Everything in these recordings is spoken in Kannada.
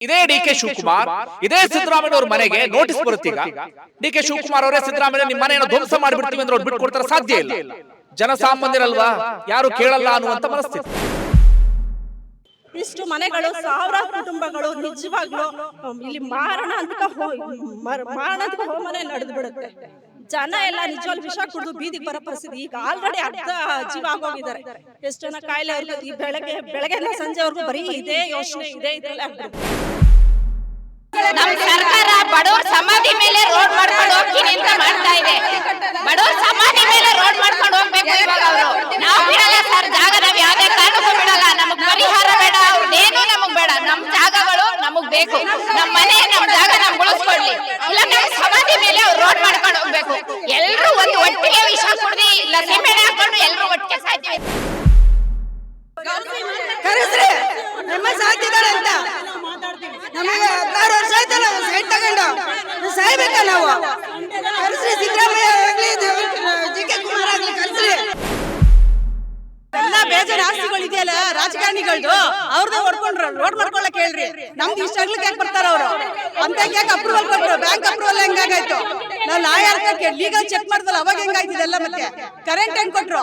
ಇದೇ ಡಿ ಕೆ ಶಿವಕುಮಾರ್ ಇದೇ ಸಿದ್ದರಾಮಯ್ಯ ಅವ್ರ ಮನೆಗೆ ನೋಟಿಸ್ ಬರುತ್ತೀಗ? ಈಗ ಡಿ ಕೆ ಶಿವಕುಮಾರ್ ಅವರೇ ಸಿದ್ದರಾಮಯ್ಯ ನಿಮ್ಮ ಮನೆಯನ್ನು ಧ್ವಂಸ ಮಾಡಿಬಿಡ್ತೀವಿ ಅಂದ್ರೆ ಅವ್ರು ಬಿಟ್ಕೊಡ್ತಾರೆ ಸಾಧ್ಯ ಇಲ್ಲ. ಜನಸಾಮಾನ್ಯರಲ್ವಾ? ಯಾರು ಕೇಳಲ್ಲ ಅನ್ನುವಂತ ಮನಸ್ಥಿತಿ. ಇಷ್ಟು ಮನೆಗಳು ಸಾವಿರಾರು ಕುಟುಂಬಗಳು ನಿಜವಾಗ್ಲೂ ಇಲ್ಲಿ ಮಾರಣ ಅಂತ ಮಾರಣ ಅಂತ ಹೋಮನೆ ನಡೆದು ಬಿಡುತ್ತೆ ಜನ ಎಲ್ಲ ನಿಜವಾಗ್ಲು ವಿಷ ಕುಡಿದು ಬೀದಿಗೆ ಬರೋ ಪರಿಸ್ಥಿತಿ ಈಗ ಆಲ್ರೆಡಿ ಅರ್ಧ ಜೀವ ಆಗೋಗಿದ್ದಾರೆ. ಎಷ್ಟು ಜನ ಕಾಯಿಲೆ ಇರ್ಬೋದು ಈ ಬೆಳಗ್ಗೆ ಸಂಜೆ ಸಂಜೆವರೆಗೂ ಬರೀ ಇದೇ ಯೋಚನೆ ಇದೆ ಇದೆಲ್ಲ ಆಗ್ಬಿಡುತ್ತೆ ನಮ್ ಸರ್ಕಾರ ಬಡವರ ಸಮಾಧಿ ಮೇಲೆ ರೋಡ್ ಮಾಡ್ಕೊಂಡು ಹೋಗ್ತೀನಿ ಅಂತ ಮಾಡ್ತಾ ಇದೆ. ಬಡವರ ಸಮಾಧಿ ಮೇಲೆ ರೋಡ್ ಮಾಡ್ಕೊಂಡು ಹೋಗ್ಬೇಕು ಇವಾಗ ಅವರು. ನಾವು ಬಿಡಲ್ಲ ಸರ್ ಜಾಗ ನಾವು ಯಾವ್ದೇ ಕಾರಣಕ್ಕೂ ಬಿಡಲ್ಲ. ನಮಗ್ ಪರಿಹಾರ ಬೇಡ ಅವ್ರದ್ದೇನು ನಮಗ್ ಬೇಡ. ನಮ್ ಜಾಗಗಳು ನಮಗ್ ಬೇಕು. ನಮ್ಮ ಮನೆ ನಮ್ ಜಾಗ ನಮ್ಗೆ ಉಳಿಸ್ಕೊಡ್ಲಿ. ಇಲ್ಲ ನಮ್ ಸಮಾಧಿ ಮೇಲೆ ಅವ್ರು ರೋಡ್ ಎಲ್ರು ಒಂದು ಒಟ್ಟಿಗೆ ವಿಷ ಇಲ್ಲ ಸಿಮೆಂಟ್ ಹಾಕೊಂಡು ಎಲ್ಲರೂ ಒಟ್ಟಿಗೆ ಸಾಯ್ತೀವಿ. ರಾಜಕಾರಣಿಗಳದು ಹೊಡ್ಕೊಂಡ್ರ. ರೋಡ್ ಮಾಡ್ಕೊಳ್ಳಕ್ ಹೇಳ್ರಿ. ನಮ್ಗೆ ಇಷ್ಟ ಆಗ್ಲಿಕ್ಕೆ ಯಾಕೆ ಬರ್ತಾರ ಅವರು? ಅಂತ ಯಾಕೆ ಅಪ್ರೂವಲ್ ಕೊಟ್ರು? ಬ್ಯಾಂಕ್ ಅಪ್ರೂವಲ್ ಹೆಂಗಾಗಾಯ್ತು ನಾವು ಲಾಯರ್ ಲೀಗಲ್ ಚೆಕ್ ಮಾಡಿದ್ವಲ್ಲ ಅವಾಗ ಹೆಂಗಾಯ್ತು ಇದೆಲ್ಲ ಮತ್ತೆ? ಕರೆಂಟ್ ಹೆಂಗ್ ಕೊಟ್ರು?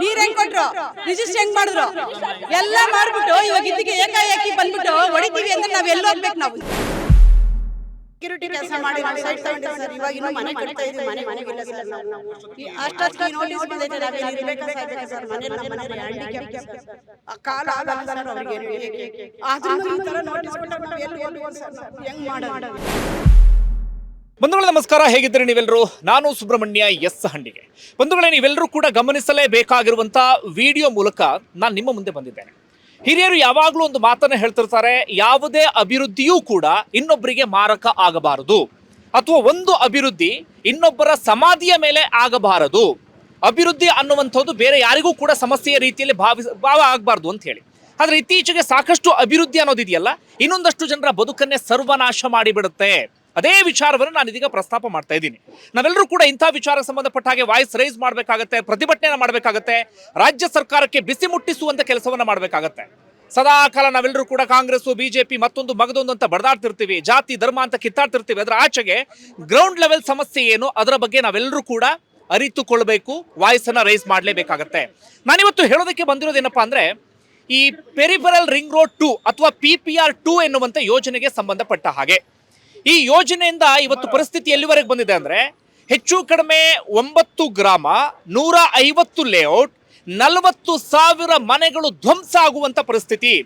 ನೀರ್ ಹೆಂಗ್ ಕೊಟ್ರು? ರಿಜಿಸ್ಟರ್ ಹೆಂಗ್ ಮಾಡಿದ್ರು? ಎಲ್ಲ ಮಾಡ್ಬಿಟ್ಟು, ಇವಾಗ ಇದಕ್ಕೆ ಏಕಾಏಕಿ ಬಂದ್ಬಿಟ್ಟು ಹೊಡಿತೀವಿ ಅಂದ್ರೆ ನಾವ್ ಎಲ್ಲಿ ಹೋಗ್ಬೇಕು ನಾವು? ಸೆಕ್ಯೂರಿಟಿ ಕೆಲಸ ಮಾಡಿ ನಾವು ಸೈಟ್ ತಗೊಂಡಿದ್ದೀವಿ ಸರ್. ಇವಾಗ ಇನ್ನೂ ಮನೆ ಕಟ್ತಾ ಇದ್ದೀವಿ ಮನೆ ಸರ್ ನಾವು. ಅಷ್ಟೊತ್ತಿಗೆ ನೋಟಿಸ್ ಬಂದೈತೆ ನಾವು ಇಲ್ಲಿ ಇರ್ಬೇಕಾ ಸಾಯ್ಬೇಕಾ ಸರ್ ಮನೇಲಿ ನಮ್ಮ ಹ್ಯಾಂಡಿಕ್ಯಾಪ್ ಸರ್ ಕಾಲ ಆಗಲ್ಲ ಸರ್ ಅವ್ರಿಗೆ ಆದ್ರೂ ಈ ಥರ ನೋಟಿಸ್ ಕೊಟ್ಟಾಗ ನಾವು ಎಲ್ಲಿ ಸರ್ ಹೆಂಗ್ ಮಾಡೋದು? ಬಂಧುಗಳೇ ನಮಸ್ಕಾರ ಹೇಗಿದ್ದೀರಿ ನೀವೆಲ್ಲರೂ ನಾನು ಸುಬ್ರಹ್ಮಣ್ಯ ಎಸ್ ಹಂಡಿಗೆ ಬಂಧುಗಳೇ ನೀವೆಲ್ಲರೂ ಕೂಡ ಗಮನಿಸಲೇಬೇಕಾಗಿರುವಂತ ವಿಡಿಯೋ ಮೂಲಕ ನಾನು ನಿಮ್ಮ ಮುಂದೆ ಬಂದಿದ್ದೇನೆ. ಹಿರಿಯರು ಯಾವಾಗಲೂ ಒಂದು ಮಾತನ್ನು ಹೇಳ್ತಿರ್ತಾರೆ, ಯಾವುದೇ ಅಭಿವೃದ್ಧಿಯೂ ಕೂಡ ಇನ್ನೊಬ್ಬರಿಗೆ ಮಾರಕ ಆಗಬಾರದು. ಅಥವಾ ಒಂದು ಅಭಿವೃದ್ಧಿ ಇನ್ನೊಬ್ಬರ ಸಮಾಧಿಯ ಮೇಲೆ ಆಗಬಾರದು. ಅಭಿವೃದ್ಧಿ ಅನ್ನುವಂಥದ್ದು ಬೇರೆ ಯಾರಿಗೂ ಕೂಡ ಸಮಸ್ಯೆಯ ರೀತಿಯಲ್ಲಿ ಭಾವಿಸ ಭಾವ ಆಗಬಾರ್ದು ಅಂತ ಹೇಳಿ. ಆದರೆ ಇತ್ತೀಚೆಗೆ ಸಾಕಷ್ಟು ಅಭಿವೃದ್ಧಿ ಅನ್ನೋದಿದೆಯಲ್ಲ, ಇನ್ನೊಂದಷ್ಟು ಜನರ ಬದುಕನ್ನೇ ಸರ್ವನಾಶ ಮಾಡಿಬಿಡುತ್ತೆ. ಅದೇ ವಿಚಾರವನ್ನು ನಾನು ಇದೀಗ ಪ್ರಸ್ತಾಪ ಮಾಡ್ತಾ ಇದ್ದೀನಿ. ನಾವೆಲ್ಲರೂ ಕೂಡ ಇಂಥ ವಿಚಾರಕ್ಕೆ ಸಂಬಂಧಪಟ್ಟ ಹಾಗೆ ವಾಯ್ಸ್ ರೈಸ್ ಮಾಡಬೇಕಾಗತ್ತೆ ಪ್ರತಿಭಟನೆ ಮಾಡಬೇಕಾಗತ್ತೆ, ರಾಜ್ಯ ಸರ್ಕಾರಕ್ಕೆ ಬಿಸಿ ಮುಟ್ಟಿಸುವಂತ ಕೆಲಸವನ್ನು ಮಾಡಬೇಕಾಗತ್ತೆ. ಸದಾ ಕಾಲ ನಾವೆಲ್ಲರೂ ಕೂಡ ಕಾಂಗ್ರೆಸ್ ಬಿಜೆಪಿ ಮತ್ತೊಂದು ಮಗದೊಂದು ಅಂತ ಬಡದಾಡ್ತಿರ್ತೀವಿ, ಜಾತಿ, ಧರ್ಮ ಅಂತ ಕಿತ್ತಾಡ್ತಿರ್ತೀವಿ. ಅದರ ಆಚೆಗೆ ಗ್ರೌಂಡ್ ಲೆವೆಲ್ ಸಮಸ್ಯೆ ಏನು, ಅದರ ಬಗ್ಗೆ ನಾವೆಲ್ಲರೂ ಕೂಡ ಅರಿತುಕೊಳ್ಬೇಕು ವಾಯ್ಸನ್ನು ರೈಸ್ ಮಾಡಲೇಬೇಕಾಗತ್ತೆ. ನಾನಿವತ್ತು ಹೇಳೋದಕ್ಕೆ ಬಂದಿರೋದೇನಪ್ಪ ಅಂದ್ರೆ, ಈ ಪೆರಿಫರಲ್ ರಿಂಗ್ ರೋಡ್ ಟು ಅಥವಾ ಪಿ ಪಿ ಆರ್ ಟು ಎನ್ನುವಂಥ ಯೋಜನೆಗೆ ಸಂಬಂಧಪಟ್ಟ ಹಾಗೆ. ಈ ಯೋಜನೆಯಿಂದ ಇವತ್ತು ಪರಿಸ್ಥಿತಿ ಎಲ್ಲಿವರೆಗೆ ಬಂದಿದೆ ಅಂದ್ರೆ ಹೆಚ್ಚು ಕಡಿಮೆ ಒಂಬತ್ತು ಗ್ರಾಮ ನೂರ ಐವತ್ತು ಲೇಔಟ್ ನಲವತ್ತು ಸಾವಿರ ಮನೆಗಳು ಧ್ವಂಸ ಆಗುವಂತ ಪರಿಸ್ಥಿತಿ.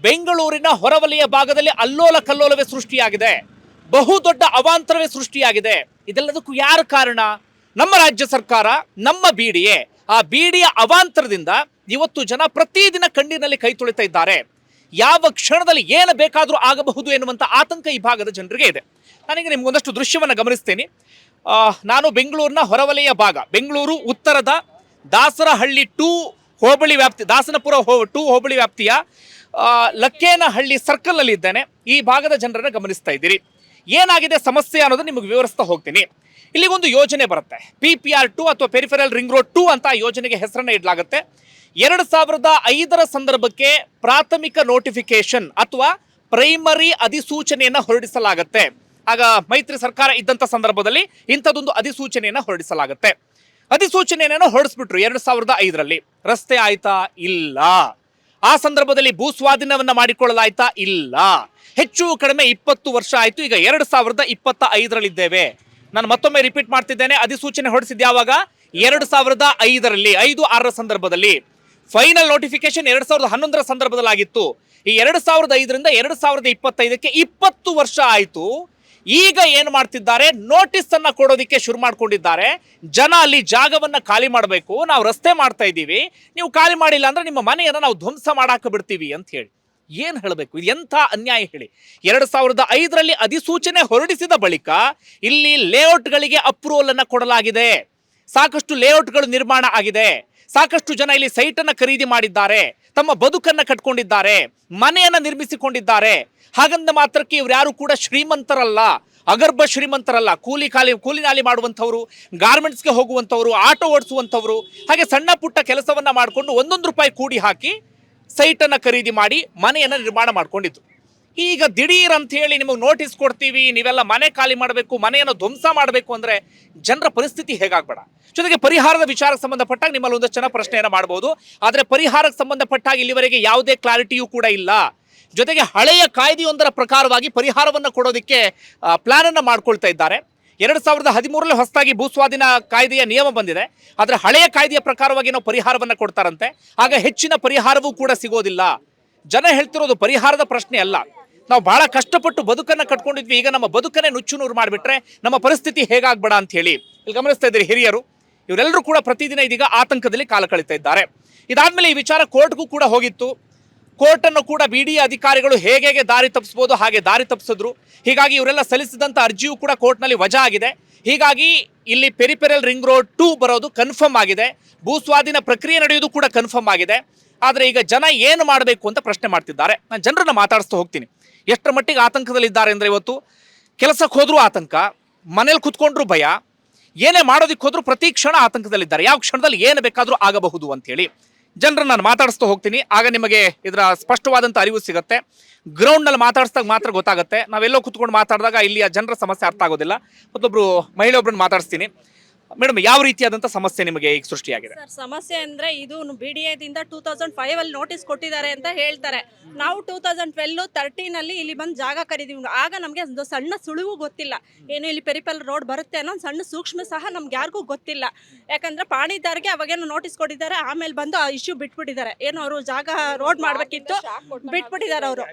ಬೆಂಗಳೂರಿನ ಹೊರವಲಯ ಭಾಗದಲ್ಲಿ ಅಲ್ಲೋಲ ಕಲ್ಲೋಲವೇ ಸೃಷ್ಟಿಯಾಗಿದೆ. ಬಹುದೊಡ್ಡ ಅವಾಂತರವೇ ಸೃಷ್ಟಿಯಾಗಿದೆ. ಇದೆಲ್ಲದಕ್ಕೂ ಯಾರು ಕಾರಣ? ನಮ್ಮ ರಾಜ್ಯ ಸರ್ಕಾರ ನಮ್ಮ ಬೀಡಿಯೇ ಆ ಬಿಡಿಯ ಅವಾಂತರದಿಂದ ಇವತ್ತು ಜನ ಪ್ರತಿದಿನ ಕಣ್ಣಿನಲ್ಲಿ ಕೈ ತೊಳಿತಾ ಇದ್ದಾರೆ. ಯಾವ ಕ್ಷಣದಲ್ಲಿ ಏನು ಬೇಕಾದರೂ ಆಗಬಹುದು ಎನ್ನುವಂಥ ಆತಂಕ ಈ ಭಾಗದ ಜನರಿಗೆ ಇದೆ. ನಾನೀಗ ನಿಮ್ಗೊಂದಷ್ಟು ದೃಶ್ಯವನ್ನು ಗಮನಿಸ್ತೇನೆ. ನಾನು ಬೆಂಗಳೂರಿನ ಹೊರವಲಯ ಭಾಗ, ಬೆಂಗಳೂರು ಉತ್ತರದ ದಾಸರಹಳ್ಳಿ ಟೂ ಹೋಬಳಿ ವ್ಯಾಪ್ತಿ, ದಾಸನಪುರ ಹೋ, ಟು ಹೋಬಳಿ ವ್ಯಾಪ್ತಿಯ ಲಕ್ಕೇನಹಳ್ಳಿ ಸರ್ಕಲ್ನಲ್ಲಿ ಇದ್ದೇನೆ. ಈ ಭಾಗದ ಜನರನ್ನು ಗಮನಿಸ್ತಾ ಇದ್ದೀರಿ. ಏನಾಗಿದೆ ಸಮಸ್ಯೆ ಅನ್ನೋದು ನಿಮಗೆ ವಿವರಿಸ್ತಾ ಹೋಗ್ತೀನಿ. ಇಲ್ಲಿಗೊಂದು ಯೋಜನೆ ಬರುತ್ತೆ. ಪಿ ಪಿ ಆರ್ ಟು ಅಥವಾ ಪೆರಿಫೆರಲ್ ರಿಂಗ್ ರೋಡ್ ಟು ಅಂತ ಯೋಜನೆಗೆ ಹೆಸರನ್ನು ಇಡಲಾಗುತ್ತೆ. ಎರಡು ಸಾವಿರದ ಐದರ ಸಂದರ್ಭಕ್ಕೆ ಪ್ರಾಥಮಿಕ ನೋಟಿಫಿಕೇಶನ್ ಅಥವಾ ಪ್ರೈಮರಿ ಅಧಿಸೂಚನೆಯನ್ನು ಹೊರಡಿಸಲಾಗುತ್ತೆ. ಆಗ ಮೈತ್ರಿ ಸರ್ಕಾರ ಇದ್ದಂತ ಸಂದರ್ಭದಲ್ಲಿ ಇಂಥದ್ದೊಂದು ಅಧಿಸೂಚನೆಯನ್ನು ಹೊರಡಿಸಲಾಗುತ್ತೆ. ಅಧಿಸೂಚನೆಯನ್ನು ಹೊರಡಿಸ್ಬಿಟ್ರು ಎರಡು ಸಾವಿರದ ಐದರಲ್ಲಿ. ರಸ್ತೆ ಆಯ್ತಾ? ಇಲ್ಲ. ಆ ಸಂದರ್ಭದಲ್ಲಿ ಭೂ ಸ್ವಾಧೀನವನ್ನ ಮಾಡಿಕೊಳ್ಳಲಾಯ್ತಾ? ಇಲ್ಲ. ಹೆಚ್ಚು ಕಡಿಮೆ ಇಪ್ಪತ್ತು ವರ್ಷ ಆಯ್ತು. ಈಗ ಎರಡು ಸಾವಿರದ ಇಪ್ಪತ್ತ ಐದರಲ್ಲಿದ್ದೇವೆ ನಾನು ಮತ್ತೊಮ್ಮೆ ರಿಪೀಟ್ ಮಾಡ್ತಿದ್ದೇನೆ. ಅಧಿಸೂಚನೆ ಹೊರಡಿಸಿದ ಯಾವಾಗ ಎರಡು ಸಾವಿರದ ಐದರಲ್ಲಿ, ಐದು ಆರರ ಸಂದರ್ಭದಲ್ಲಿ. ಫೈನಲ್ ನೋಟಿಫಿಕೇಶನ್ ಎರಡ್ ಸಾವಿರದ ಹನ್ನೊಂದರ ಸಂದರ್ಭದಲ್ಲಿ ಆಗಿತ್ತು ಈ ಎರಡ್ ಸಾವಿರದ ಐದರಿಂದ ಎರಡ್ ಸಾವಿರದ ಇಪ್ಪತ್ತೈದಕ್ಕೆ ಇಪ್ಪತ್ತು ವರ್ಷ ಆಯಿತು. ಈಗ ಏನು ಮಾಡ್ತಿದ್ದಾರೆ? ನೋಟಿಸ್ ಅನ್ನ ಕೊಡೋದಕ್ಕೆ ಶುರು ಮಾಡ್ಕೊಂಡಿದ್ದಾರೆ. ಜನ ಅಲ್ಲಿ ಜಾಗವನ್ನ ಖಾಲಿ ಮಾಡಬೇಕು. ನಾವು ರಸ್ತೆ ಮಾಡ್ತಾ ಇದ್ದೀವಿ. ನೀವು ಖಾಲಿ ಮಾಡಿಲ್ಲ ಅಂದ್ರೆ ನಿಮ್ಮ ಮನೆಯನ್ನ ನಾವು ಧ್ವಂಸ ಮಾಡಾಕ ಬಿಡ್ತೀವಿ ಅಂತ ಹೇಳಿ. ಏನ್ ಹೇಳಬೇಕು? ಇದು ಎಂಥ ಅನ್ಯಾಯ ಹೇಳಿ. ಎರಡು ಸಾವಿರದ ಐದರಲ್ಲಿ ಅಧಿಸೂಚನೆ ಹೊರಡಿಸಿದ ಬಳಿಕ ಇಲ್ಲಿ ಲೇಔಟ್ಗಳಿಗೆ ಅಪ್ರೂವಲ್ ಅನ್ನ ಕೊಡಲಾಗಿದೆ. ಸಾಕಷ್ಟು ಲೇಔಟ್ಗಳು ನಿರ್ಮಾಣ ಆಗಿದೆ. ಸಾಕಷ್ಟು ಜನ ಇಲ್ಲಿ ಸೈಟನ್ನು ಖರೀದಿ ಮಾಡಿದ್ದಾರೆ, ತಮ್ಮ ಬದುಕನ್ನ ಕಟ್ಕೊಂಡಿದ್ದಾರೆ, ಮನೆಯನ್ನ ನಿರ್ಮಿಸಿಕೊಂಡಿದ್ದಾರೆ. ಹಾಗಂದ ಮಾತ್ರಕ್ಕೆ ಇವ್ರು ಯಾರು ಕೂಡ ಶ್ರೀಮಂತರಲ್ಲ, ಅಗರ್ಭ ಶ್ರೀಮಂತರಲ್ಲ, ಕೂಲಿ ಖಾಲಿ, ಕೂಲಿ ನಾಲಿ ಮಾಡುವಂಥವ್ರು, ಗಾರ್ಮೆಂಟ್ಸ್ಗೆ ಹೋಗುವಂಥವ್ರು, ಆಟೋ ಓಡಿಸುವಂಥವ್ರು, ಹಾಗೆ ಸಣ್ಣ ಪುಟ್ಟ ಕೆಲಸವನ್ನ ಮಾಡಿಕೊಂಡು ಒಂದೊಂದು ರೂಪಾಯಿ ಕೂಡಿ ಹಾಕಿ ಸೈಟನ್ನು ಖರೀದಿ ಮಾಡಿ ಮನೆಯನ್ನು ನಿರ್ಮಾಣ ಮಾಡ್ಕೊಂಡಿದ್ದು ಈಗ ದಿಢೀರ್ ಅಂತ ಹೇಳಿ ನಿಮಗೆ ನೋಟಿಸ್ ಕೊಡ್ತೀವಿ, ನೀವೆಲ್ಲ ಮನೆ ಖಾಲಿ ಮಾಡಬೇಕು, ಮನೆಯನ್ನು ಧ್ವಂಸ ಮಾಡಬೇಕು ಅಂದರೆ ಜನರ ಪರಿಸ್ಥಿತಿ ಹೇಗಾಗ್ಬೇಡ. ಜೊತೆಗೆ ಪರಿಹಾರದ ವಿಚಾರಕ್ಕೆ ಸಂಬಂಧಪಟ್ಟಾಗ ನಿಮ್ಮಲ್ಲಿ ಒಂದಷ್ಟು ಜನ ಪ್ರಶ್ನೆಯನ್ನು ಮಾಡ್ಬೋದು. ಆದರೆ ಪರಿಹಾರಕ್ಕೆ ಸಂಬಂಧಪಟ್ಟಾಗ ಇಲ್ಲಿವರೆಗೆ ಯಾವುದೇ ಕ್ಲಾರಿಟಿಯೂ ಕೂಡ ಇಲ್ಲ. ಜೊತೆಗೆ ಹಳೆಯ ಕಾಯ್ದೆಯೊಂದರ ಪ್ರಕಾರವಾಗಿ ಪರಿಹಾರವನ್ನು ಕೊಡೋದಕ್ಕೆ ಪ್ಲಾನನ್ನು ಮಾಡ್ಕೊಳ್ತಾ ಇದ್ದಾರೆ. ಎರಡು ಸಾವಿರದ ಹದಿಮೂರರಲ್ಲಿ ಹೊಸದಾಗಿ ಭೂಸ್ವಾಧೀನ ಕಾಯ್ದೆಯ ನಿಯಮ ಬಂದಿದೆ. ಆದರೆ ಹಳೆಯ ಕಾಯ್ದೆಯ ಪ್ರಕಾರವಾಗಿ ನಾವು ಪರಿಹಾರವನ್ನು ಕೊಡ್ತಾರಂತೆ. ಆಗ ಹೆಚ್ಚಿನ ಪರಿಹಾರವೂ ಕೂಡ ಸಿಗೋದಿಲ್ಲ. ಜನ ಹೇಳ್ತಿರೋದು ಪರಿಹಾರದ ಪ್ರಶ್ನೆ ಅಲ್ಲ. ನಾವು ಬಹಳ ಕಷ್ಟಪಟ್ಟು ಬದುಕನ್ನ ಕಟ್ಕೊಂಡಿದ್ವಿ. ಈಗ ನಮ್ಮ ಬದುಕನ್ನೇ ನುಚ್ಚು ನೂರು ಮಾಡಿಬಿಟ್ರೆ ನಮ್ಮ ಪರಿಸ್ಥಿತಿ ಹೇಗಾಗ್ಬೇಡ ಅಂತ ಹೇಳಿ ಇಲ್ಲಿ ಗಮನಿಸ್ತಾ ಇದ್ದೀರಿ ಹಿರಿಯರು. ಇವರೆಲ್ಲರೂ ಕೂಡ ಪ್ರತಿದಿನ ಇದೀಗ ಆತಂಕದಲ್ಲಿ ಕಾಲ ಕಳೀತಾ ಇದ್ದಾರೆ. ಇದಾದ್ಮೇಲೆ ಈ ವಿಚಾರ ಕೋರ್ಟ್ಗೂ ಕೂಡ ಹೋಗಿತ್ತು. ಕೋರ್ಟ್ ಅನ್ನು ಕೂಡ ಬಿಡಿ ಅಧಿಕಾರಿಗಳು ಹೇಗೆ ಹೇಗೆ ದಾರಿ ತಪ್ಪಿಸ್ಬೋದು ಹಾಗೆ ದಾರಿ ತಪ್ಪಿಸಿದ್ರು ಹೀಗಾಗಿ ಇವರೆಲ್ಲ ಸಲ್ಲಿಸಿದಂತ ಅರ್ಜಿಯೂ ಕೂಡ ಕೋರ್ಟ್ನಲ್ಲಿ ವಜಾ ಆಗಿದೆ. ಹೀಗಾಗಿ ಇಲ್ಲಿ ಪೆರಿಪೆರಲ್ ರಿಂಗ್ ರೋಡ್ ಟೂ ಬರೋದು ಕನ್ಫರ್ಮ್ ಆಗಿದೆ. ಭೂಸ್ವಾಧೀನ ಪ್ರಕ್ರಿಯೆ ನಡೆಯೋದು ಕೂಡ ಕನ್ಫರ್ಮ್ ಆಗಿದೆ. ಆದರೆ ಈಗ ಜನ ಏನು ಮಾಡಬೇಕು ಅಂತ ಪ್ರಶ್ನೆ ಮಾಡ್ತಿದ್ದಾರೆ. ನಾನು ಜನರನ್ನು ಮಾತಾಡಿಸ್ತಾ ಹೋಗ್ತೀನಿ. ಎಷ್ಟರ ಮಟ್ಟಿಗೆ ಆತಂಕದಲ್ಲಿದ್ದಾರೆ ಅಂದರೆ ಇವತ್ತು ಕೆಲಸಕ್ಕೆ ಹೋದರೂ ಆತಂಕ, ಮನೇಲಿ ಕುತ್ಕೊಂಡ್ರು ಭಯ, ಏನೇ ಮಾಡೋದಕ್ಕೆ ಹೋದರೂ ಪ್ರತಿ ಕ್ಷಣ ಆತಂಕದಲ್ಲಿದ್ದಾರೆ. ಯಾವ ಕ್ಷಣದಲ್ಲಿ ಏನು ಬೇಕಾದರೂ ಆಗಬಹುದು ಅಂತೇಳಿ ಜನರನ್ನು ನಾನು ಮಾತಾಡಿಸ್ತಾ ಹೋಗ್ತೀನಿ. ಆಗ ನಿಮಗೆ ಇದರ ಸ್ಪಷ್ಟವಾದಂಥ ಅರಿವು ಸಿಗುತ್ತೆ. ಗ್ರೌಂಡ್ನಲ್ಲಿ ಮಾತಾಡಿಸ್ದಾಗ ಮಾತ್ರ ಗೊತ್ತಾಗುತ್ತೆ. ನಾವೆಲ್ಲೋ ಕುತ್ಕೊಂಡು ಮಾತಾಡಿದಾಗ ಇಲ್ಲಿಯ ಜನರ ಸಮಸ್ಯೆ ಅರ್ಥ ಆಗೋದಿಲ್ಲ. ಮತ್ತೊಬ್ಬರು ಮಹಿಳೆಯೊಬ್ಬರನ್ನು ಮಾತಾಡಿಸ್ತೀನಿ. ಮೇಡಮ್, ಯಾವ ರೀತಿಯಾದಂಥ ಸಮಸ್ಯೆ ನಿಮಗೆ ಈಗ ಸೃಷ್ಟಿಯಾಗಿದೆ? ಸರ್, ಸಮಸ್ಯೆ ಅಂದ್ರೆ ಇದು ಬಿ ಡಿ ಎದಿಂದ ಟೂ ತೌಸಂಡ್ ಫೈವ್ ಅಲ್ಲಿ ನೋಟಿಸ್ ಕೊಟ್ಟಿದ್ದಾರೆ ಅಂತ ಹೇಳ್ತಾರೆ. ನಾವು ಟೂ ತೌಸಂಡ್ ಟ್ವೆಲ್ ತರ್ಟೀನ್ ಅಲ್ಲಿ ಇಲ್ಲಿ ಬಂದು ಜಾಗ ಕರೀದೀವಿ ಆಗ ನಮಗೆ ಒಂದು ಸಣ್ಣ ಸುಳಿವು ಗೊತ್ತಿಲ್ಲ. ಏನು ಇಲ್ಲಿ ಪೆರಿಪಲ್ ರೋಡ್ ಬರುತ್ತೆ ಅನ್ನೋ ಒಂದು ಸಣ್ಣ ಸೂಕ್ಷ್ಮ ಸಹ ನಮ್ಗೆ ಯಾರಿಗೂ ಗೊತ್ತಿಲ್ಲ. ಯಾಕಂದ್ರೆ ಪಾಣಿದಾರ್ಗೆ ಅವಾಗೇನು ನೋಟಿಸ್ ಕೊಟ್ಟಿದ್ದಾರೆ. ಆಮೇಲೆ ಬಂದು ಆ ಇಶ್ಯೂ ಬಿಟ್ಬಿಟ್ಟಿದ್ದಾರೆ. ಏನು ಅವರು ಜಾಗ ರೋಡ್ ಮಾಡಬೇಕಿತ್ತು, ಬಿಟ್ಬಿಟ್ಟಿದ್ದಾರೆ ಅವರು.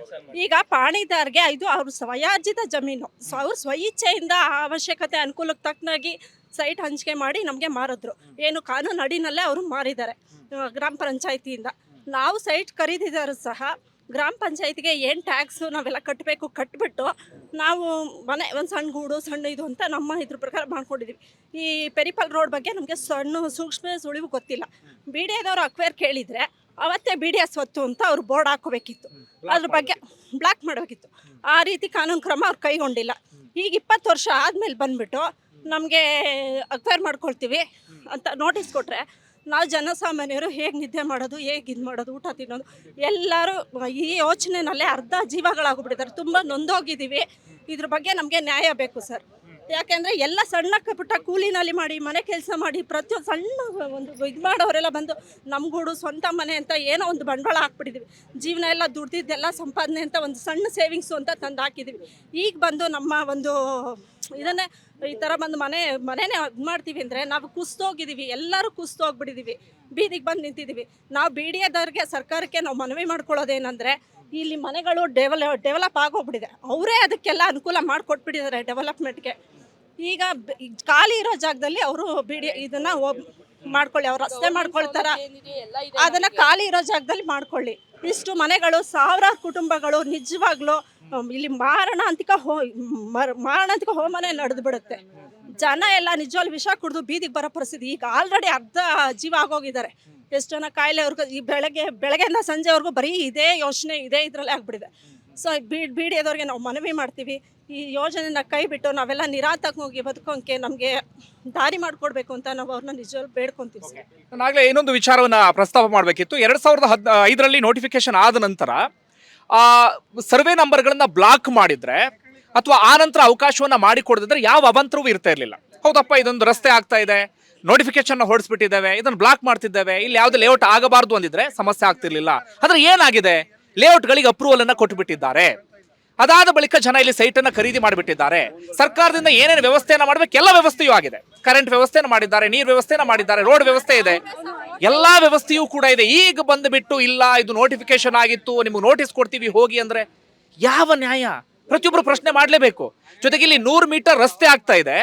ಈಗ ಪಾಣಿದಾರ್ಗೆ ಇದು ಅವ್ರ ಸ್ವಯಾರ್ಜಿತ ಜಮೀನು. ಅವ್ರು ಸ್ವಇಚ್ಛೆಯಿಂದ ಅವಶ್ಯಕತೆ ಅನುಕೂಲಕ್ಕೆ ತಕ್ಕನಾಗಿ ಸೈಟ್ ಹಂಚಿಕೆ ಮಾಡಿ ನಮಗೆ ಮಾರಿದ್ರು. ಏನು ಕಾನೂನು ಅಡಿನಲ್ಲೇ ಅವರು ಮಾರಿದ್ದಾರೆ ಗ್ರಾಮ ಪಂಚಾಯತಿಯಿಂದ. ನಾವು ಸೈಟ್ ಖರೀದಿದಾರು ಸಹ ಗ್ರಾಮ ಪಂಚಾಯತಿಗೆ ಏನು ಟ್ಯಾಕ್ಸು ನಾವೆಲ್ಲ ಕಟ್ಟಬೇಕು ಕಟ್ಬಿಟ್ಟು ನಾವು ಮನೆ ಒಂದು ಸಣ್ಣ ಗೂಡು ಸಣ್ಣ ಇದು ಅಂತ ನಮ್ಮ ಇದ್ರ ಪ್ರಕಾರ ಮಾಡ್ಕೊಂಡಿದ್ದೀವಿ ಈ ಪೆರಿಪಲ್ ರೋಡ್ ಬಗ್ಗೆ ನಮಗೆ ಸಣ್ಣ ಸೂಕ್ಷ್ಮ ಸುಳಿವು ಗೊತ್ತಿಲ್ಲ. ಬಿ ಡಿ ಎದವರು ಅಕ್ವೇರ್ ಕೇಳಿದರೆ ಅವತ್ತೇ ಬಿ ಡಿ ಎಸ್ ಹೊತ್ತು ಅಂತ ಅವ್ರು ಬೋರ್ಡ್ ಹಾಕೋಬೇಕಿತ್ತು. ಅದ್ರ ಬಗ್ಗೆ ಬ್ಲಾಕ್ ಮಾಡಬೇಕಿತ್ತು. ಆ ರೀತಿ ಕಾನೂನು ಕ್ರಮ ಅವ್ರು ಕೈಗೊಂಡಿಲ್ಲ. ಈಗ ಇಪ್ಪತ್ತು ವರ್ಷ ಆದಮೇಲೆ ಬಂದ್ಬಿಟ್ಟು ನಮಗೆ ಅಕ್ವೈರ್ ಮಾಡ್ಕೊಳ್ತೀವಿ ಅಂತ ನೋಟಿಸ್ ಕೊಟ್ಟರೆ ನಾವು ಜನಸಾಮಾನ್ಯರು ಹೇಗೆ ನಿದ್ದೆ ಮಾಡೋದು, ಹೇಗೆ ಇದು ಮಾಡೋದು, ಊಟ ತಿನ್ನೋದು, ಎಲ್ಲರೂ ಈ ಯೋಚನೆನಲ್ಲೇ ಅರ್ಧ ಜೀವಗಳಾಗ್ಬಿಟ್ಟಿದ್ದಾರೆ. ತುಂಬ ನೊಂದೋಗಿದ್ದೀವಿ. ಇದ್ರ ಬಗ್ಗೆ ನಮಗೆ ನ್ಯಾಯ ಬೇಕು ಸರ್. ಯಾಕೆಂದರೆ ಎಲ್ಲ ಸಣ್ಣ ಪುಟ್ಟ ಕೂಲಿನಲ್ಲಿ ಮಾಡಿ, ಮನೆ ಕೆಲಸ ಮಾಡಿ, ಪ್ರತಿಯೊಂದು ಸಣ್ಣ ಒಂದು ಇದು ಮಾಡೋರೆಲ್ಲ ಬಂದು ನಮ್ಗೂಡು ಸ್ವಂತ ಮನೆ ಅಂತ ಏನೋ ಒಂದು ಬಂಡವಾಳ ಹಾಕ್ಬಿಟ್ಟಿದ್ದೀವಿ. ಜೀವನ ಎಲ್ಲ ದುಡ್ದಿದ್ದೆಲ್ಲ ಸಂಪಾದನೆ ಅಂತ ಒಂದು ಸಣ್ಣ ಸೇವಿಂಗ್ಸು ಅಂತ ತಂದು ಹಾಕಿದ್ದೀವಿ. ಈಗ ಬಂದು ನಮ್ಮ ಒಂದು ಇದನ್ನೇ ಈ ಥರ ಬಂದು ಮನೆ, ಮನೆನೇ ಇದು ಮಾಡ್ತೀವಿ ಅಂದರೆ ನಾವು ಕುಸ್ತೋಗಿದ್ದೀವಿ ಎಲ್ಲರೂ ಕುಸ್ತೋಗ್ಬಿಟ್ಟಿದ್ದೀವಿ ಬೀದಿಗೆ ಬಂದು ನಿಂತಿದ್ದೀವಿ ನಾವು ಬಿ ಡಿ ಸರ್ಕಾರಕ್ಕೆ ನಾವು ಮನವಿ ಮಾಡ್ಕೊಳ್ಳೋದೇನೆಂದರೆ ಇಲ್ಲಿ ಮನೆಗಳು ಡೆವಲ ಡೆವಲಪ್ ಆಗೋಗ್ಬಿಟ್ಟಿದೆ. ಅವರೇ ಅದಕ್ಕೆಲ್ಲ ಅನುಕೂಲ ಮಾಡಿಕೊಟ್ಬಿಟ್ಟಿದ್ದಾರೆ ಡೆವಲಪ್ಮೆಂಟ್ಗೆ ಈಗ ಖಾಲಿ ಇರೋ ಜಾಗದಲ್ಲಿ ಅವರು ಬಿಡಿ ಇದನ್ನ ಒಬ್- ಮಾಡ್ಕೊಳ್ಳಿ ಅವ್ರು ರಸ್ತೆ ಮಾಡ್ಕೊಳ್ತಾರ? ಅದನ್ನ ಖಾಲಿ ಇರೋ ಜಾಗದಲ್ಲಿ ಮಾಡ್ಕೊಳ್ಳಿ. ಇಷ್ಟು ಮನೆಗಳು ಸಾವಿರಾರು ಕುಟುಂಬಗಳು ನಿಜವಾಗ್ಲೂ ಇಲ್ಲಿ ಮಾರಣಾಂತಿಕ ಹೋ ಮರ್- ಮಾರಣಾಂತಿಕ ಹೋಮನೆ ನಡೆದು ಬಿಡುತ್ತೆ. ಜನ ಎಲ್ಲ ನಿಜವಾಗ್ಲು ವಿಷ ಕುಡಿದು ಬೀದಿಗೆ ಬರೋ ಪರಿಸ್ಥಿತಿ. ಈಗ ಆಲ್ರೆಡಿ ಅರ್ಧ ಜೀವ ಆಗೋಗಿದ್ದಾರೆ. ಎಷ್ಟು ಜನ ಕಾಯಿಲೆ ಅವ್ರಿಗೆ ಈ ಬೆಳಗ್ಗೆ ಬೆಳಗ್ಗೆಯಿಂದ ಸಂಜೆವರೆಗೂ ಬರೀ ಇದೇ ಯೋಚನೆ ಇದೇ ಇದರಲ್ಲೇ ಆಗ್ಬಿಟ್ಟಿದೆ. ಸೊ ಬೀಡ್ ಬೀಡಿಯದವ್ರಿಗೆ ನಾವು ಮನವಿ ಮಾಡ್ತೀವಿ. ಈ ಯೋಜನೆನ ಕೈ ಬಿಟ್ಟು ನಾವೆಲ್ಲ ನಿರಾತಕವಾಗಿ ಬದುಕೋಕೆ ನಮಗೆ ದಾರಿ ಮಾಡಿಕೊಡ್ಬೇಕು ಅಂತ ನಾವು ಅವ್ರನ್ನ ನಿಜವಾಗ್ಲೂ ಬೇಡ್ಕೊಂತೀವಿ ಸರ್ ನಾನಾಗಲೇ ಇನ್ನೊಂದು ವಿಚಾರವನ್ನ ಪ್ರಸ್ತಾಪ ಮಾಡಬೇಕಿತ್ತು. ಎರಡು ಸಾವಿರದ ಹದ್ ಐದರಲ್ಲಿ ನೋಟಿಫಿಕೇಶನ್ ಆದ ನಂತರ, ಆ, ಸರ್ವೆ ನಂಬರ್ಗಳನ್ನು ಬ್ಲಾಕ್ ಮಾಡಿದ್ರೆ ಅಥವಾ ಆ ನಂತರ ಅವಕಾಶವನ್ನ ಮಾಡಿಕೊಡದಿದ್ರೆ ಯಾವ ಅವಂತರವೂ ಇರ್ತಾ ಇರಲಿಲ್ಲ. ಹೌದಪ್ಪ, ಇದೊಂದು ರಸ್ತೆ ಆಗ್ತಾ ಇದೆ. ನೋಟಿಫಿಕೇಶನ್ ಹೊರಡಿಸ್ಬಿಟ್ಟಿದ್ದೇವೆ ಇದನ್ನು ಬ್ಲಾಕ್ ಮಾಡ್ತಿದ್ದೇವೆ. ಇಲ್ಲಿ ಯಾವ್ದು ಲೇಔಟ್ ಆಗಬಾರ್ದು ಅಂದಿದ್ರೆ ಸಮಸ್ಯೆ ಆಗ್ತಿರ್ಲಿಲ್ಲ. ಆದರೆ ಏನಾಗಿದೆ? ಲೇಔಟ್ಗಳಿಗೆ ಅಪ್ರೂವಲ್ ಅನ್ನ ಕೊಟ್ಟುಬಿಟ್ಟಿದ್ದಾರೆ ಅದಾದ ಬಳಿಕ ಜನ ಇಲ್ಲಿ ಸೈಟ್ ಅನ್ನ ಖರೀದಿ ಮಾಡಿಬಿಟ್ಟಿದ್ದಾರೆ. ಸರ್ಕಾರದಿಂದ ಏನೇನು ವ್ಯವಸ್ಥೆಯನ್ನು ಮಾಡಬೇಕು, ಎಲ್ಲ ವ್ಯವಸ್ಥೆಯೂ ಆಗಿದೆ. ಕರೆಂಟ್ ವ್ಯವಸ್ಥೆಯನ್ನು ಮಾಡಿದ್ದಾರೆ, ನೀರು ವ್ಯವಸ್ಥೆನ ಮಾಡಿದ್ದಾರೆ, ರೋಡ್ ವ್ಯವಸ್ಥೆ ಇದೆ. ಎಲ್ಲಾ ವ್ಯವಸ್ಥೆಯೂ ಕೂಡ ಇದೆ. ಈಗ ಬಂದುಬಿಟ್ಟು ಇಲ್ಲ, ಇದು ನೋಟಿಫಿಕೇಶನ್ ಆಗಿತ್ತು, ನಿಮಗೆ ನೋಟಿಸ್ ಕೊಡ್ತೀವಿ, ಹೋಗಿ ಅಂದ್ರೆ ಯಾವ ನ್ಯಾಯ? ಪ್ರತಿಯೊಬ್ಬರು ಪ್ರಶ್ನೆ ಮಾಡಲೇಬೇಕು. ಜೊತೆಗೆ ಇಲ್ಲಿ ನೂರು ಮೀಟರ್ ರಸ್ತೆ ಆಗ್ತಾ ಇದೆ.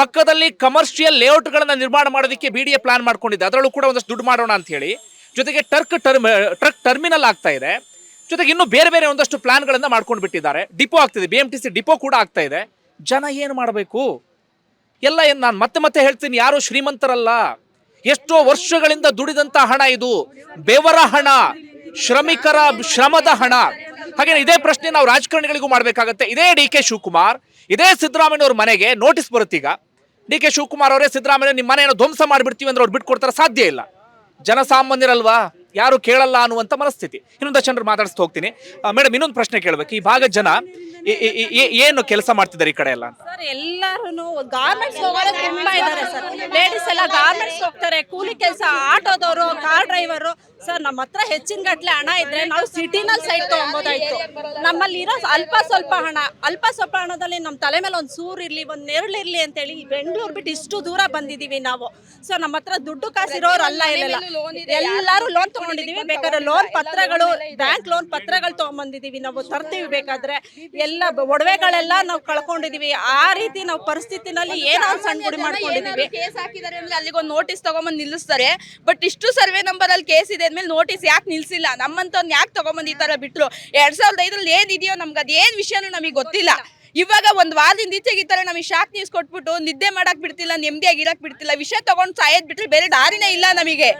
ಪಕ್ಕದಲ್ಲಿ ಕಮರ್ಷಿಯಲ್ ಲೇಔಟ್ಗಳನ್ನ ನಿರ್ಮಾಣ ಮಾಡೋದಕ್ಕೆ ಬಿ ಡಿ ಎ ಪ್ಲಾನ್ ಮಾಡ್ಕೊಂಡಿದೆ. ಅದರಲ್ಲೂ ಕೂಡ ಒಂದಷ್ಟು ದುಡ್ಡು ಮಾಡೋಣ ಅಂತ ಹೇಳಿ. ಜೊತೆಗೆ ಟರ್ಕ್ ಟರ್ಮ್, ಟ್ರಕ್ ಟರ್ಮಿನಲ್ ಆಗ್ತಾ ಇದೆ. ಜೊತೆಗೆ ಇನ್ನೂ ಬೇರೆ ಬೇರೆ ಒಂದಷ್ಟು ಪ್ಲಾನ್ಗಳನ್ನ ಮಾಡ್ಕೊಂಡು ಬಿಟ್ಟಿದ್ದಾರೆ. ಡಿಪೋ ಆಗ್ತಿದೆ. B M T C depot ಕೂಡ ಆಗ್ತಾ ಇದೆ. ಜನ ಏನು ಮಾಡಬೇಕು? ಎಲ್ಲ ಏನು ನಾನು ಮತ್ತೆ ಮತ್ತೆ ಹೇಳ್ತೀನಿ, ಯಾರು ಶ್ರೀಮಂತರಲ್ಲ? ಎಷ್ಟೋ ವರ್ಷಗಳಿಂದ ದುಡಿದಂತ ಹಣ ಇದು. ಬೆವರ ಹಣ, ಶ್ರಮಿಕರ ಶ್ರಮದ ಹಣ. ಹಾಗೆ ಇದೇ ಪ್ರಶ್ನೆ ನಾವು ರಾಜಕಾರಣಿಗಳಿಗೂ ಮಾಡಬೇಕಾಗತ್ತೆ. ಇದೇ ಡಿ ಕೆ ಶಿವಕುಮಾರ್, ಇದೇ ಸಿದ್ದರಾಮಯ್ಯ ಅವ್ರ ಮನೆಗೆ ನೋಟಿಸ್ ಬರುತ್ತೀಗ ಡಿ ಕೆ ಶಿವಕುಮಾರ್ ಅವರೇ ಸಿದ್ದರಾಮಯ್ಯ ನಿಮ್ಮ ಮನೆಯನ್ನು ಧ್ವಂಸ ಮಾಡಿಬಿಡ್ತೀವಿ ಅಂದ್ರೆ ಅವ್ರು ಬಿಟ್ಕೊಡ್ತಾರೆ. ಸಾಧ್ಯ ಇಲ್ಲ. ಜನಸಾಮಾನ್ಯರಲ್ವಾ ಯಾರು ಕೇಳಲ್ಲ ಅನ್ನುವಂಥ ಮನಸ್ಥಿತಿ. ಇನ್ನೊಂದು ಜನರು ಮಾತಾಡಿಸ್ತಾ ಹೋಗ್ತೀನಿ. ಮೇಡಮ್, ಇನ್ನೊಂದು ಪ್ರಶ್ನೆ ಕೇಳಬೇಕು. ಈ ಭಾಗದ ಜನ ಏನು ಕೆಲಸ ಮಾಡ್ತಿದ್ದಾರೆ ಈ ಕಡೆ ಎಲ್ಲ ಸರ್ ಎಲ್ಲಾರು ಗಾರ್ಮೆಂಟ್ಸ್ ಹೋಗೋರು ತುಂಬಾ ಇದ್ದಾರೆ ಸರ್. ಲೇಡೀಸ್ ಎಲ್ಲ ಗಾರ್ಮೆಂಟ್ಸ್ ಹೋಗ್ತಾರೆ, ಕೂಲಿ ಕೆಲಸ, ಆಟೋದವರು ಕಾರ್ ಡ್ರೈವರು ಸರ್, ನಮ್ಮ ಹತ್ರ ಹೆಚ್ಚಿನ ಗಟ್ಲೆ ಹಣ ಇದ್ರೆ ನಾವು ಸಿಟಿನಲ್ಲಿ ಸೈಟ್ ತಗೊಬೋದಾಯ್ತು. ನಮ್ಮಲ್ಲಿ ಇರೋ ಅಲ್ಪ ಸ್ವಲ್ಪ ಹಣ, ಅಲ್ಪ ಸ್ವಲ್ಪ ಹಣದಲ್ಲಿ ನಮ್ಮ ತಲೆ ಮೇಲೆ ಒಂದು ಸೂರು ಇರ್ಲಿ, ಒಂದು ನೆರಳಿರ್ಲಿ ಅಂತೇಳಿ ಬೆಂಗಳೂರು ಬಿಟ್ಟು ಇಷ್ಟು ದೂರ ಬಂದಿದೀವಿ ನಾವು. ಸೊ ನಮ್ಮ ಹತ್ರ ದುಡ್ಡು ಕಾಸಿರೋರು ಅಲ್ಲ, ಇಲ್ಲ ಎಲ್ಲರೂ ಲೋನ್ ತಗೊಂಡಿದೀವಿ. ಬೇಕಾದ್ರೆ ಲೋನ್ ಪತ್ರಗಳು ಬ್ಯಾಂಕ್ ಲೋನ್ ಪತ್ರಗಳು ತಗೊಂಡ್ಬಂದಿದೀವಿ ನಾವು ತರ್ತೀವಿ ಬೇಕಾದ್ರೆ. ಎಲ್ಲ ಒಡವೆಗಳೆಲ್ಲ ನಾವು ಕಳ್ಕೊಂಡಿದೀವಿ. ಆ ರೀತಿ ನಾವು ಪರಿಸ್ಥಿತಿನಲ್ಲಿ ಏನೋ ಒಂದು ಸಣ್ಣ ಗುಡಿ ಮಾಡ್ಕೊಂಡಿದೀವಿ. ಕೇಸ್ ಹಾಕಿದ್ದಾರೆ ಅಂದ್ರೆ ಅಲ್ಲಿಗೊಂದು ನೋಟಿಸ್ ತಗೊಂಬಂದು ನಿಲ್ಲಿಸ್ತಾರೆ. ಬಟ್ ಇಷ್ಟು ಸರ್ವೆ ನಂಬರ್ ಅಲ್ಲಿ ಕೇಸ್ ಇದೆ ಅಂದ್ಮೇಲೆ ನೋಟಿಸ್ ಯಾಕೆ ನಿಲ್ಸಿಲ್ಲ? ನಮ್ಮಂತವ್ನ ಯಾಕೆ ತಗೊಂಬಂದು ಈ ತರ ಬಿಟ್ರು? ಎರಡ್ ಸಾವಿರದ ಐದ್ರಲ್ಲಿ ಏನಿದೆಯೋ ನಮ್ಗೆ ಅದೇನ್ ವಿಷಯನೂ ನಮಗೆ ಗೊತ್ತಿಲ್ಲ. ಇವಾಗ ಒಂದ್ ವಾರದಿಂದ ಈಚೆಗೆ ಈ ತರ ನಮಗೆ ಶಾಕ್ ನ್ಯೂಸ್ ಕೊಟ್ಬಿಟ್ಟು ನಿದ್ದೆ ಮಾಡಕ್ ಬಿಡ್ತಿಲ್ಲ ನೆಮ್ಮದಿಯಾಗಿ ಇರಕ್ ಬಿಡ್ತಿಲ್ಲ ವಿಷಯ ತಗೊಂಡು ಸಾಯೋದ್ ಬಿಟ್ರೆ ಬೇರೆ ದಾರಿನೇ ಇಲ್ಲ ನಮಗೆ.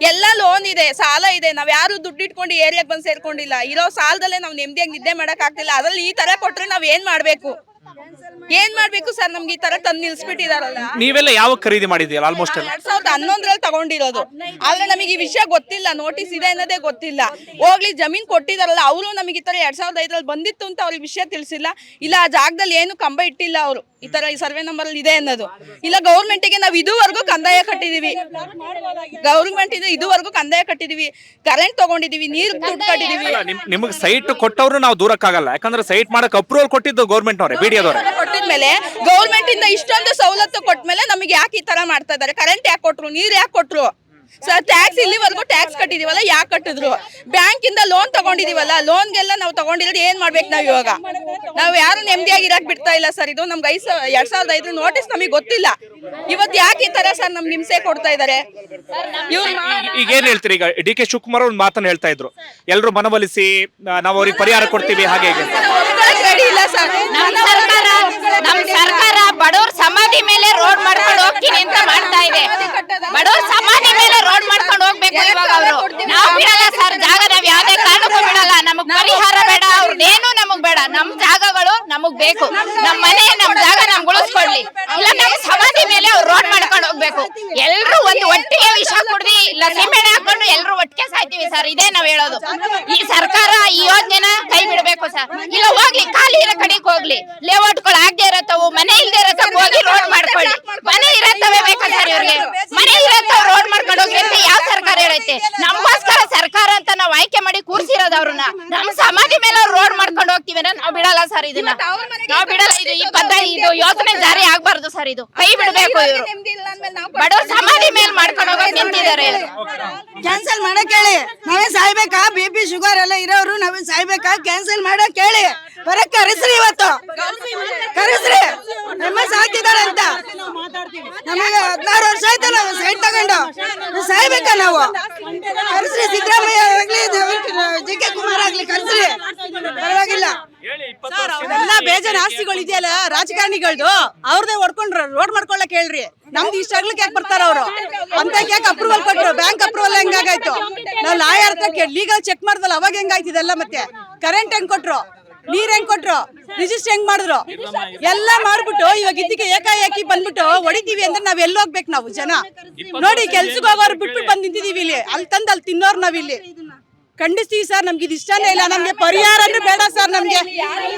ಎಲ್ಲ ಲೋನ್ ಇದೆ ಸಾಲ ಇದೆ. ನಾವ್ ಯಾರು ದುಡ್ಡು ಇಟ್ಕೊಂಡು ಏರಿಯಾಗ್ ಬಂದು ಸೇರ್ಕೊಂಡಿಲ್ಲ. ಇರೋ ಸಾಲದಲ್ಲೇ ನಾವು ನೆಮ್ಮದಿಯಾಗಿ ನಿದ್ದೆ ಮಾಡಕ್ ಆಗ್ತಿಲ್ಲ. ಅದ್ರಲ್ಲಿ ಈ ತರ ಕೊಟ್ರೆ ನಾವ್ ಏನ್ ಮಾಡ್ಬೇಕು? ಏನ್ ಮಾಡ್ಬೇಕು ಸರ್? ನಮ್ಗೆ ಈ ತರ ತಂದು ನಿಲ್ಸ್ಬಿಟ್ಟಿದಾರಲ್ಲ. ನೀವೆಲ್ಲ ಯಾವ ಖರೀದಿ ಮಾಡಿದೆಯಲ್ಲ ಆಲ್ಮೋಸ್ಟ್ ಎಲ್ಲ? ಎರಡ್ ಸಾವಿರದ ಹನ್ನೊಂದ್ರಲ್ಲಿ ತಗೊಂಡಿರೋದು. ಆದ್ರೆ ನಮಗೆ ಈ ವಿಷಯ ಗೊತ್ತಿಲ್ಲ. ನೋಟಿಸ್ ಇದೆ ಅನ್ನೋದೇ ಗೊತ್ತಿಲ್ಲ. ಹೋಗ್ಲಿ ಜಮೀನ್ ಕೊಟ್ಟಿದಾರಲ್ಲ ಅವರು ನಮಗೆ ಈ ತರ ಎರಡ್ ಸಾವಿರದ ಐದರಲ್ಲಿ ಬಂದಿತ್ತು ಅಂತ ಅವ್ರಿಗೆ ವಿಷಯ ತಿಳಿಸಿಲ್ಲ. ಇಲ್ಲ ಆ ಜಾಗದಲ್ಲಿ ಏನು ಕಂಬ ಇಟ್ಟಿಲ್ಲ ಅವರು. ಈ ತರ ಈ ಸರ್ವೆ ನಂಬರ್ ಅಲ್ಲಿ ಇದೆ ಅನ್ನೋದು. ಇಲ್ಲ ಗೌರ್ಮೆಂಟಿಗೆ ನಾವು ಇದುವರೆಗೂ ಕಂದಾಯ ಕಟ್ಟಿದೀವಿ. ಗೌರ್ಮೆಂಟ್ ಇದು ಇದುವರೆಗೂ ಕಂದಾಯ ಕಟ್ಟಿದೀವಿ. ಕರೆಂಟ್ ತಗೊಂಡಿದೀವಿ ನೀರ್ ದುಡ್ಡು ಕಟ್ಟಿದೀವಿ. ನಿಮ್ಗೆ ಸೈಟ್ ಕೊಟ್ಟವ್ರು ನಾವು ದೂರಕ್ಕಾಗಲ್ಲ. ಯಾಕಂದ್ರೆ ಸೈಟ್ ಮಾಡಕ್ ಅಪ್ರೂವಲ್ ಕೊಟ್ಟಿದ್ದು ಗೌರ್ಮೆಂಟ್ ಅವರೇ ಬಿಡಿಯೋದವ್ರೆ ಅದವ್ರೆ ಕೊಟ್ಟಿದ್ಮೇಲೆ ಗೌರ್ಮೆಂಟ್ ಇಂದ ಇಷ್ಟೊಂದು ಸವಲತ್ತು ಕೊಟ್ಮೇಲೆ ನಮಗೆ ಯಾಕೆ ಈ ತರ ಮಾಡ್ತಾ ಇದಾರೆ? ಕರೆಂಟ್ ಯಾಕೆ ಕೊಟ್ರು? ನೀರ್ ಯಾಕೆ ಕೊಟ್ರು? ಸರ್ ಟ್ಯಾಕ್ಸ್ ಇಲ್ಲಿವರೆಗೂ ಟ್ಯಾಕ್ಸ್ ಕಟ್ಟಿದೀವಲ್ಲ ಯಾಕೆ ಕಟ್ಟಿದ್ರು? ಬ್ಯಾಂಕ್ ಇಂದ ಲೋನ್ ತಗೊಂಡಿದೀವಲ್ಲ ಲೋನ್ಗೆಲ್ಲ ನಾವು ತಗೊಂಡಿರೋದು ಏನ್ ಮಾಡ್ಬೇಕು ನಾವ್ ಇವಾಗ? ನಾವು ಯಾರು ನೆಮ್ಮದಿಯಾಗಿ ಇರಕ್ ಬಿಡ್ತಾ ಇಲ್ಲ ಸರ್ ಇದು ನಮ್ಗೆ ಐದ್ ಸಾವಿರ ಎರಡ್ ಸಾವಿರದ ಐದು ನೋಟಿಸ್ ನಮಗೆ ಗೊತ್ತಿಲ್ಲ. ಇವತ್ತು ಯಾಕೆ ಈ ತರ ಸರ್ ನಮ್ಗೆ ಹಿಂಸೆ ಕೊಡ್ತಾ ಇದಾರೆ? ಇವ್ರು ಈಗ- ಏನ್ ಹೇಳ್ತೀರಿ? ಈಗ ಡಿ ಕೆ ಶಿವಕುಮಾರ್ ಒಂದು ಮಾತನ್ನ ಹೇಳ್ತಾ ಇದ್ರು. ಎಲ್ರು ಮನವೊಲಿಸಿ ನಾವು ಅವ್ರಿಗೆ ಪರಿಹಾರ ಕೊಡ್ತೀವಿ ಹಾಗೆ ಹೀಗೆ. ರೆಡಿ ಇಲ್ಲ ಸರ್ ಸರ್ಕಾರ ಬಡವ್ರ ಸಮಾಧಿ ಮೇಲೆ ರೋಡ್ ಮಾಡ್ಕೊಂಡು ಹೋಗ್ತೀನಿ ಅಂತ ಮಾಡ್ತಾ ಇದೆ ಬಡವ್ರ ಸಮಾಧಿ ಮೇಲೆ ರೋಡ್ ಮಾಡ್ಕೊಂಡು ಹೋಗ್ಬೇಕು ಇವಾಗ ಅವರು ನಾವು ಬಿಡಲ್ಲ ಸರ್ ಜಾಗ ನಾವ್ ಯಾವ್ದೇ ಕಾರಣಕ್ಕೂ ಬಿಡಲ್ಲ ನಮಗ್ ಪರಿಹಾರ ಬೇಡ ಅವ್ರದ್ದೇನು ನಮಗ್ ಬೇಡ ನಮ್ ಜಾಗಗಳು ನಮಗ್ ಬೇಕು ನಮ್ ಮನೆ ನಮ್ ಜಾಗ ನಮ್ಗೆ ಉಳಿಸ್ಕೊಳ್ಳಿ. ಇಲ್ಲ ನಮ್ ಸಮಾಧಿ ಮೇಲೆ ಅವ್ರು ರೋಡ್ ಮಾಡ್ಕೊಂಡು ಹೋಗ್ಬೇಕು. ಎಲ್ರು ಒಂದ್ ಒಟ್ಟಿಗೆ ವಿಷ ಕುಡ್ದಿ ಇಲ್ಲ ಸಿಮೆಂಟ್ ಹಾಕೊಂಡು ಎಲ್ರು ಒಟ್ಟಿಗೆ ಸಾಯ್ತೀವಿ ಸರ್. ಇದೇ ನಾವ್ ಹೇಳೋದು. ಈ ಸರ್ಕಾರ ಈ ಯೋಜನೆನ ಕೈ ಬಿಡ್ಬೇಕು ಸರ್. ಇಲ್ಲ ಹೋಗ್ಲಿ ಖಾಲಿ ಇರೋ ಕಡೆಗೆ ಹೋಗ್ಲಿ. ಲೇಔಟ್ಗಳು ಆಗದೆ ಇರತ್ತವು ಮನೆ ಇಲ್ದೇ ಇರತ್ತ ಹೋಗಿ ರೋಡ್ ಮಾಡ್ಕೊಳ್ಳಿ ಮನೆ ಇರತ್ತವೆ ಬೇಕಾ ಸರ್ ಇವ್ರಿಗೆ ಮನೆ ಇರತ್ತವ ರೋಡ್ ಮಾಡ್ಕೊಂಡು ಹೋಗ್ಲಿ ಅಂತ ಯಾವ ಸರ್ಕಾರ ಹೇಳೈತೆ ನಮಗೋಸ್ಕರ ಸರ್ಕಾರ ಅಂತ ನಾವ್ ಆಯ್ಕೆ ಮಾಡಿ ಕೂರ್ಸಿರೋದು ಅವ್ರನ್ನ. ನಮ್ ಸಮಾಧಿ ಮೇಲೆ ರೋಡ್ ಮಾಡ್ಕೊಂಡು ಹೋಗ್ತೀವಿ ಅಂದ್ರೆ ನಾವ್ ಬಿಡಲ್ಲ ಸರ್ ಇದನ್ನ. ನಾವ್ ಬಿಡಲ್ಲ. ಇದು ಈ ಪದ್ಧತಿ ಇದು ಯೋಜನೆ ಜಾರಿ ಆಗ್ಬಾರ್ದು ಸರ್ ಇದು. ಕೈ ಬಿಡ್ಬೇಕು ಇವರು. ಬಡವ್ರ ಸಮಾಧಿ ಮೇಲೆ ಮಾಡ್ಕೊಂಡು ಹೋಗೋಕೆ ನಿಂತಿದ್ದಾರೆ ಕ್ಯಾನ್ಸಲ್ ಮಾಡಕ್ ಹೇಳಿ ನಾವೇ ಸಾಯ್ಬೇಕಾ? ಬಿ ಪಿ ಶುಗರ್ ಎಲ್ಲ ಇರೋರು ನಾವೇ ಸಾಯ್ಬೇಕಾ? ಕ್ಯಾನ್ಸಲ್ ಮಾಡಕ್ ಹೇಳಿ ಬರಕ್ ಕರೆಸ್ರಿ ಇವತ್ತು. ಕರೆಸ್ರಿ. ನಮ್ಮ ಸಾಕಿದಾರೆ ಅಂತ. ನಮಗೆ ಹದಿನಾರು ವರ್ಷ ಆಯ್ತು ನಾವು ಸೈಟ್ ತಗೊಂಡು. ಸಾಯ್ಬೇಕ ನಾವು? ಕರೆಸ್ರಿ ಸಿದ್ದರಾಮಯ್ಯ ಆಗ್ಲಿ ಜಿ. ಕೆ. ಕುಮಾರ್ ಆಗ್ಲಿ, ಕರೆಸ್ರಿ. ಪರವಾಗಿಲ್ಲ. ಎಲ್ಲ ಬೇಜಾನ ಆಸ್ತಿಗಳು ಇದೆಯಲ್ಲ ರಾಜಕಾರಣಿಗಳ್ದು? ಅವ್ರದೇ ಹೊಡ್ಕೊಂಡ್ರ ರೋಡ್ ಮಾಡ್ಕೊಳ್ಳಕ್ ಹೇಳ್ರಿ. ನಮ್ದು ಇಷ್ಟ ಆಗ್ಲಿಕ್ಕೆ ಯಾಕೆ ಬರ್ತಾರ ಅವರು? ಅಂತ ಯಾಕೆ ಅಪ್ರೂವಲ್ ಕೊಟ್ರು? ಬ್ಯಾಂಕ್ ಅಪ್ರೂವಲ್ ಹೆಂಗಾಗಾಯ್ತು? ನಾವು ಲಾಯರ್ ಹತ್ರ ಲೀಗಲ್ ಚೆಕ್ ಮಾಡ್ದಲ್ಲ, ಅವಾಗ ಹೆಂಗಾಯ್ತಿದೆಲ್ಲ ಮತ್ತೆ? ಕರೆಂಟ್ ಹೆಂಗ್ ಕೊಟ್ರು? ನೀರ್ ಹೆಂಗ್ ಕೊಟ್ರು? ರಿಜಿಸ್ಟರ್ ಹೆಂಗ್ ಮಾಡಿದ್ರು? ಎಲ್ಲ ಮಾಡ್ಬಿಟ್ಟು ಇವಾಗ ಇದಕ್ಕೆ ಏಕಾಏಕಿ ಬಂದ್ಬಿಟ್ಟು ಹೊಡಿತೀವಿ ಅಂದ್ರೆ ನಾವ್ ಎಲ್ಲಿ ಹೋಗ್ಬೇಕು ನಾವು ಜನ? ನೋಡಿ ಕೆಲ್ಸಕ್ಕೆ ಹೋಗೋರು ಬಿಟ್ಬಿಟ್ಟು ಬಂದ್ ನಿಂತಿದೀವಿ ಇಲ್ಲಿ. ಅಲ್ಲಿ ತಂದ್ ಅಲ್ಲಿ ತಿನ್ನೋರು ನಾವಿಲ್ಲಿ. ಖಂಡಿಸ್ತೀವಿ ಸರ್ ನಮ್ಗೆ ಇದು ಇಷ್ಟನೇ ಇಲ್ಲ. ನಮ್ಗೆ ಪರಿಹಾರನೂ ಬೇಡ ಸರ್ ನಮ್ಗೆ.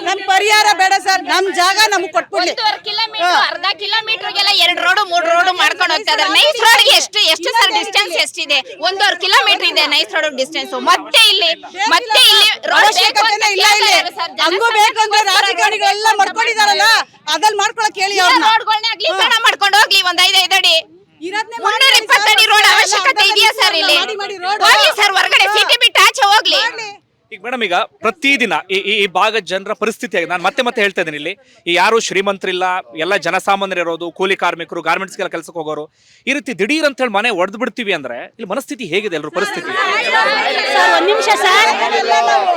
ನಮ್ ಪರಿಹಾರ ಬೇಡ ಸರ್. ನಮ್ ಜಾಗ ನಮ್ಗೆ ಕೊಟ್ಬಿಡ್ಲಿ ಅರ್ಧ ಕಿಲೋಮೀಟರ್ ಅರ್ಧ ಕಿಲೋಮೀಟರ್ಗೆಲ್ಲ ಎರಡು ರೋಡ್ ಮೂರು ರೋಡ್ ಮಾಡ್ಕೊಂಡು ಹೋಗ್ತಾ ಇದಾರೆ ನೈಸ್ ರೋಡ್ಗೆ ಎಷ್ಟು ಎಷ್ಟು ಸರ್ ಡಿಸ್ಟೆನ್ಸ್ ಎಷ್ಟಿದೆ? ಒಂದೂವರೆ ಕಿಲೋಮೀಟರ್ ಇದೆ ನೈಸ್ ರೋಡ್ ಡಿಸ್ಟೆನ್ಸ್ ಮತ್ತೆ ಇಲ್ಲಿ ಮತ್ತೆ ಇಲ್ಲಿ ರೋಡ್ ಇಲ್ಲ ಇಲ್ಲಿ. ಬೇಕಂದ್ರೆ ಹಂಗೂ ಬೇಕು ಅಂದ್ರೆ ರಾಜಕಾರಣಿಗಳೆಲ್ಲ ಮಾಡ್ಕೊಂಡಿದಾರಲ್ಲ ಅದ್ರಲ್ಲಿ ಮಾಡ್ಕೊಳಕ್ ಹೇಳಿ ಇರೋ ಅವ್ರನ್ನ. ರೋಡ್ಗಳ್ನ ಅಗಲೀಕರಣ ಮಾಡ್ಕೊಂಡು ಹೋಗ್ಲಿ ಒಂದ್ ಐದೈದು ಐದ್ ಅಡಿ. ಇರೋದ್ನೇ ಮುನ್ನೂರ ಮಾಡಿ ಇಪ್ಪತ್ತಡಿ ರೋಡ್ ಅವಶ್ಯಕತೆ ಇದೆಯಾ ಸರ್ ಇಲ್ಲಿ. ಹೋಗ್ಲಿ ಸರ್ ಹೊರಗಡೆ ಸಿಟಿ ಆಚೆ ಹೋಗ್ಲಿ. ಈಗ ಮೇಡಮ್ ಈಗ ಪ್ರತಿದಿನ ಈ ಈ ಈ ಭಾಗದ ಜನರ ಪರಿಸ್ಥಿತಿ ಆಗಿದೆ ನಾನು ಮತ್ತೆ ಮತ್ತೆ ಹೇಳ್ತಾ ಇದ್ದೀನಿ ಇಲ್ಲಿ ಈ ಯಾರು ಶ್ರೀಮಂತರಿಲ್ಲ ಎಲ್ಲ ಜನಸಾಮಾನ್ಯರು ಇರೋದು ಕೂಲಿ ಕಾರ್ಮಿಕರು ಗಾರ್ಮೆಂಟ್ಸ್ಗೆಲ್ಲ ಕೆಲಸಕ್ಕೆ ಹೋಗೋರು ಈ ರೀತಿ ದಿಢೀರ್ ಅಂತ ಹೇಳಿ ಮನೆ ಒಡೆದು ಬಿಡ್ತೀವಿ ಅಂದ್ರೆ ಇಲ್ಲಿ ಮನಸ್ಥಿತಿ ಹೇಗಿದೆ ಎಲ್ಲರೂ ಪರಿಸ್ಥಿತಿ? ಸರ್ ಒಂದ್ ನಿಮಿಷ ಸರ್.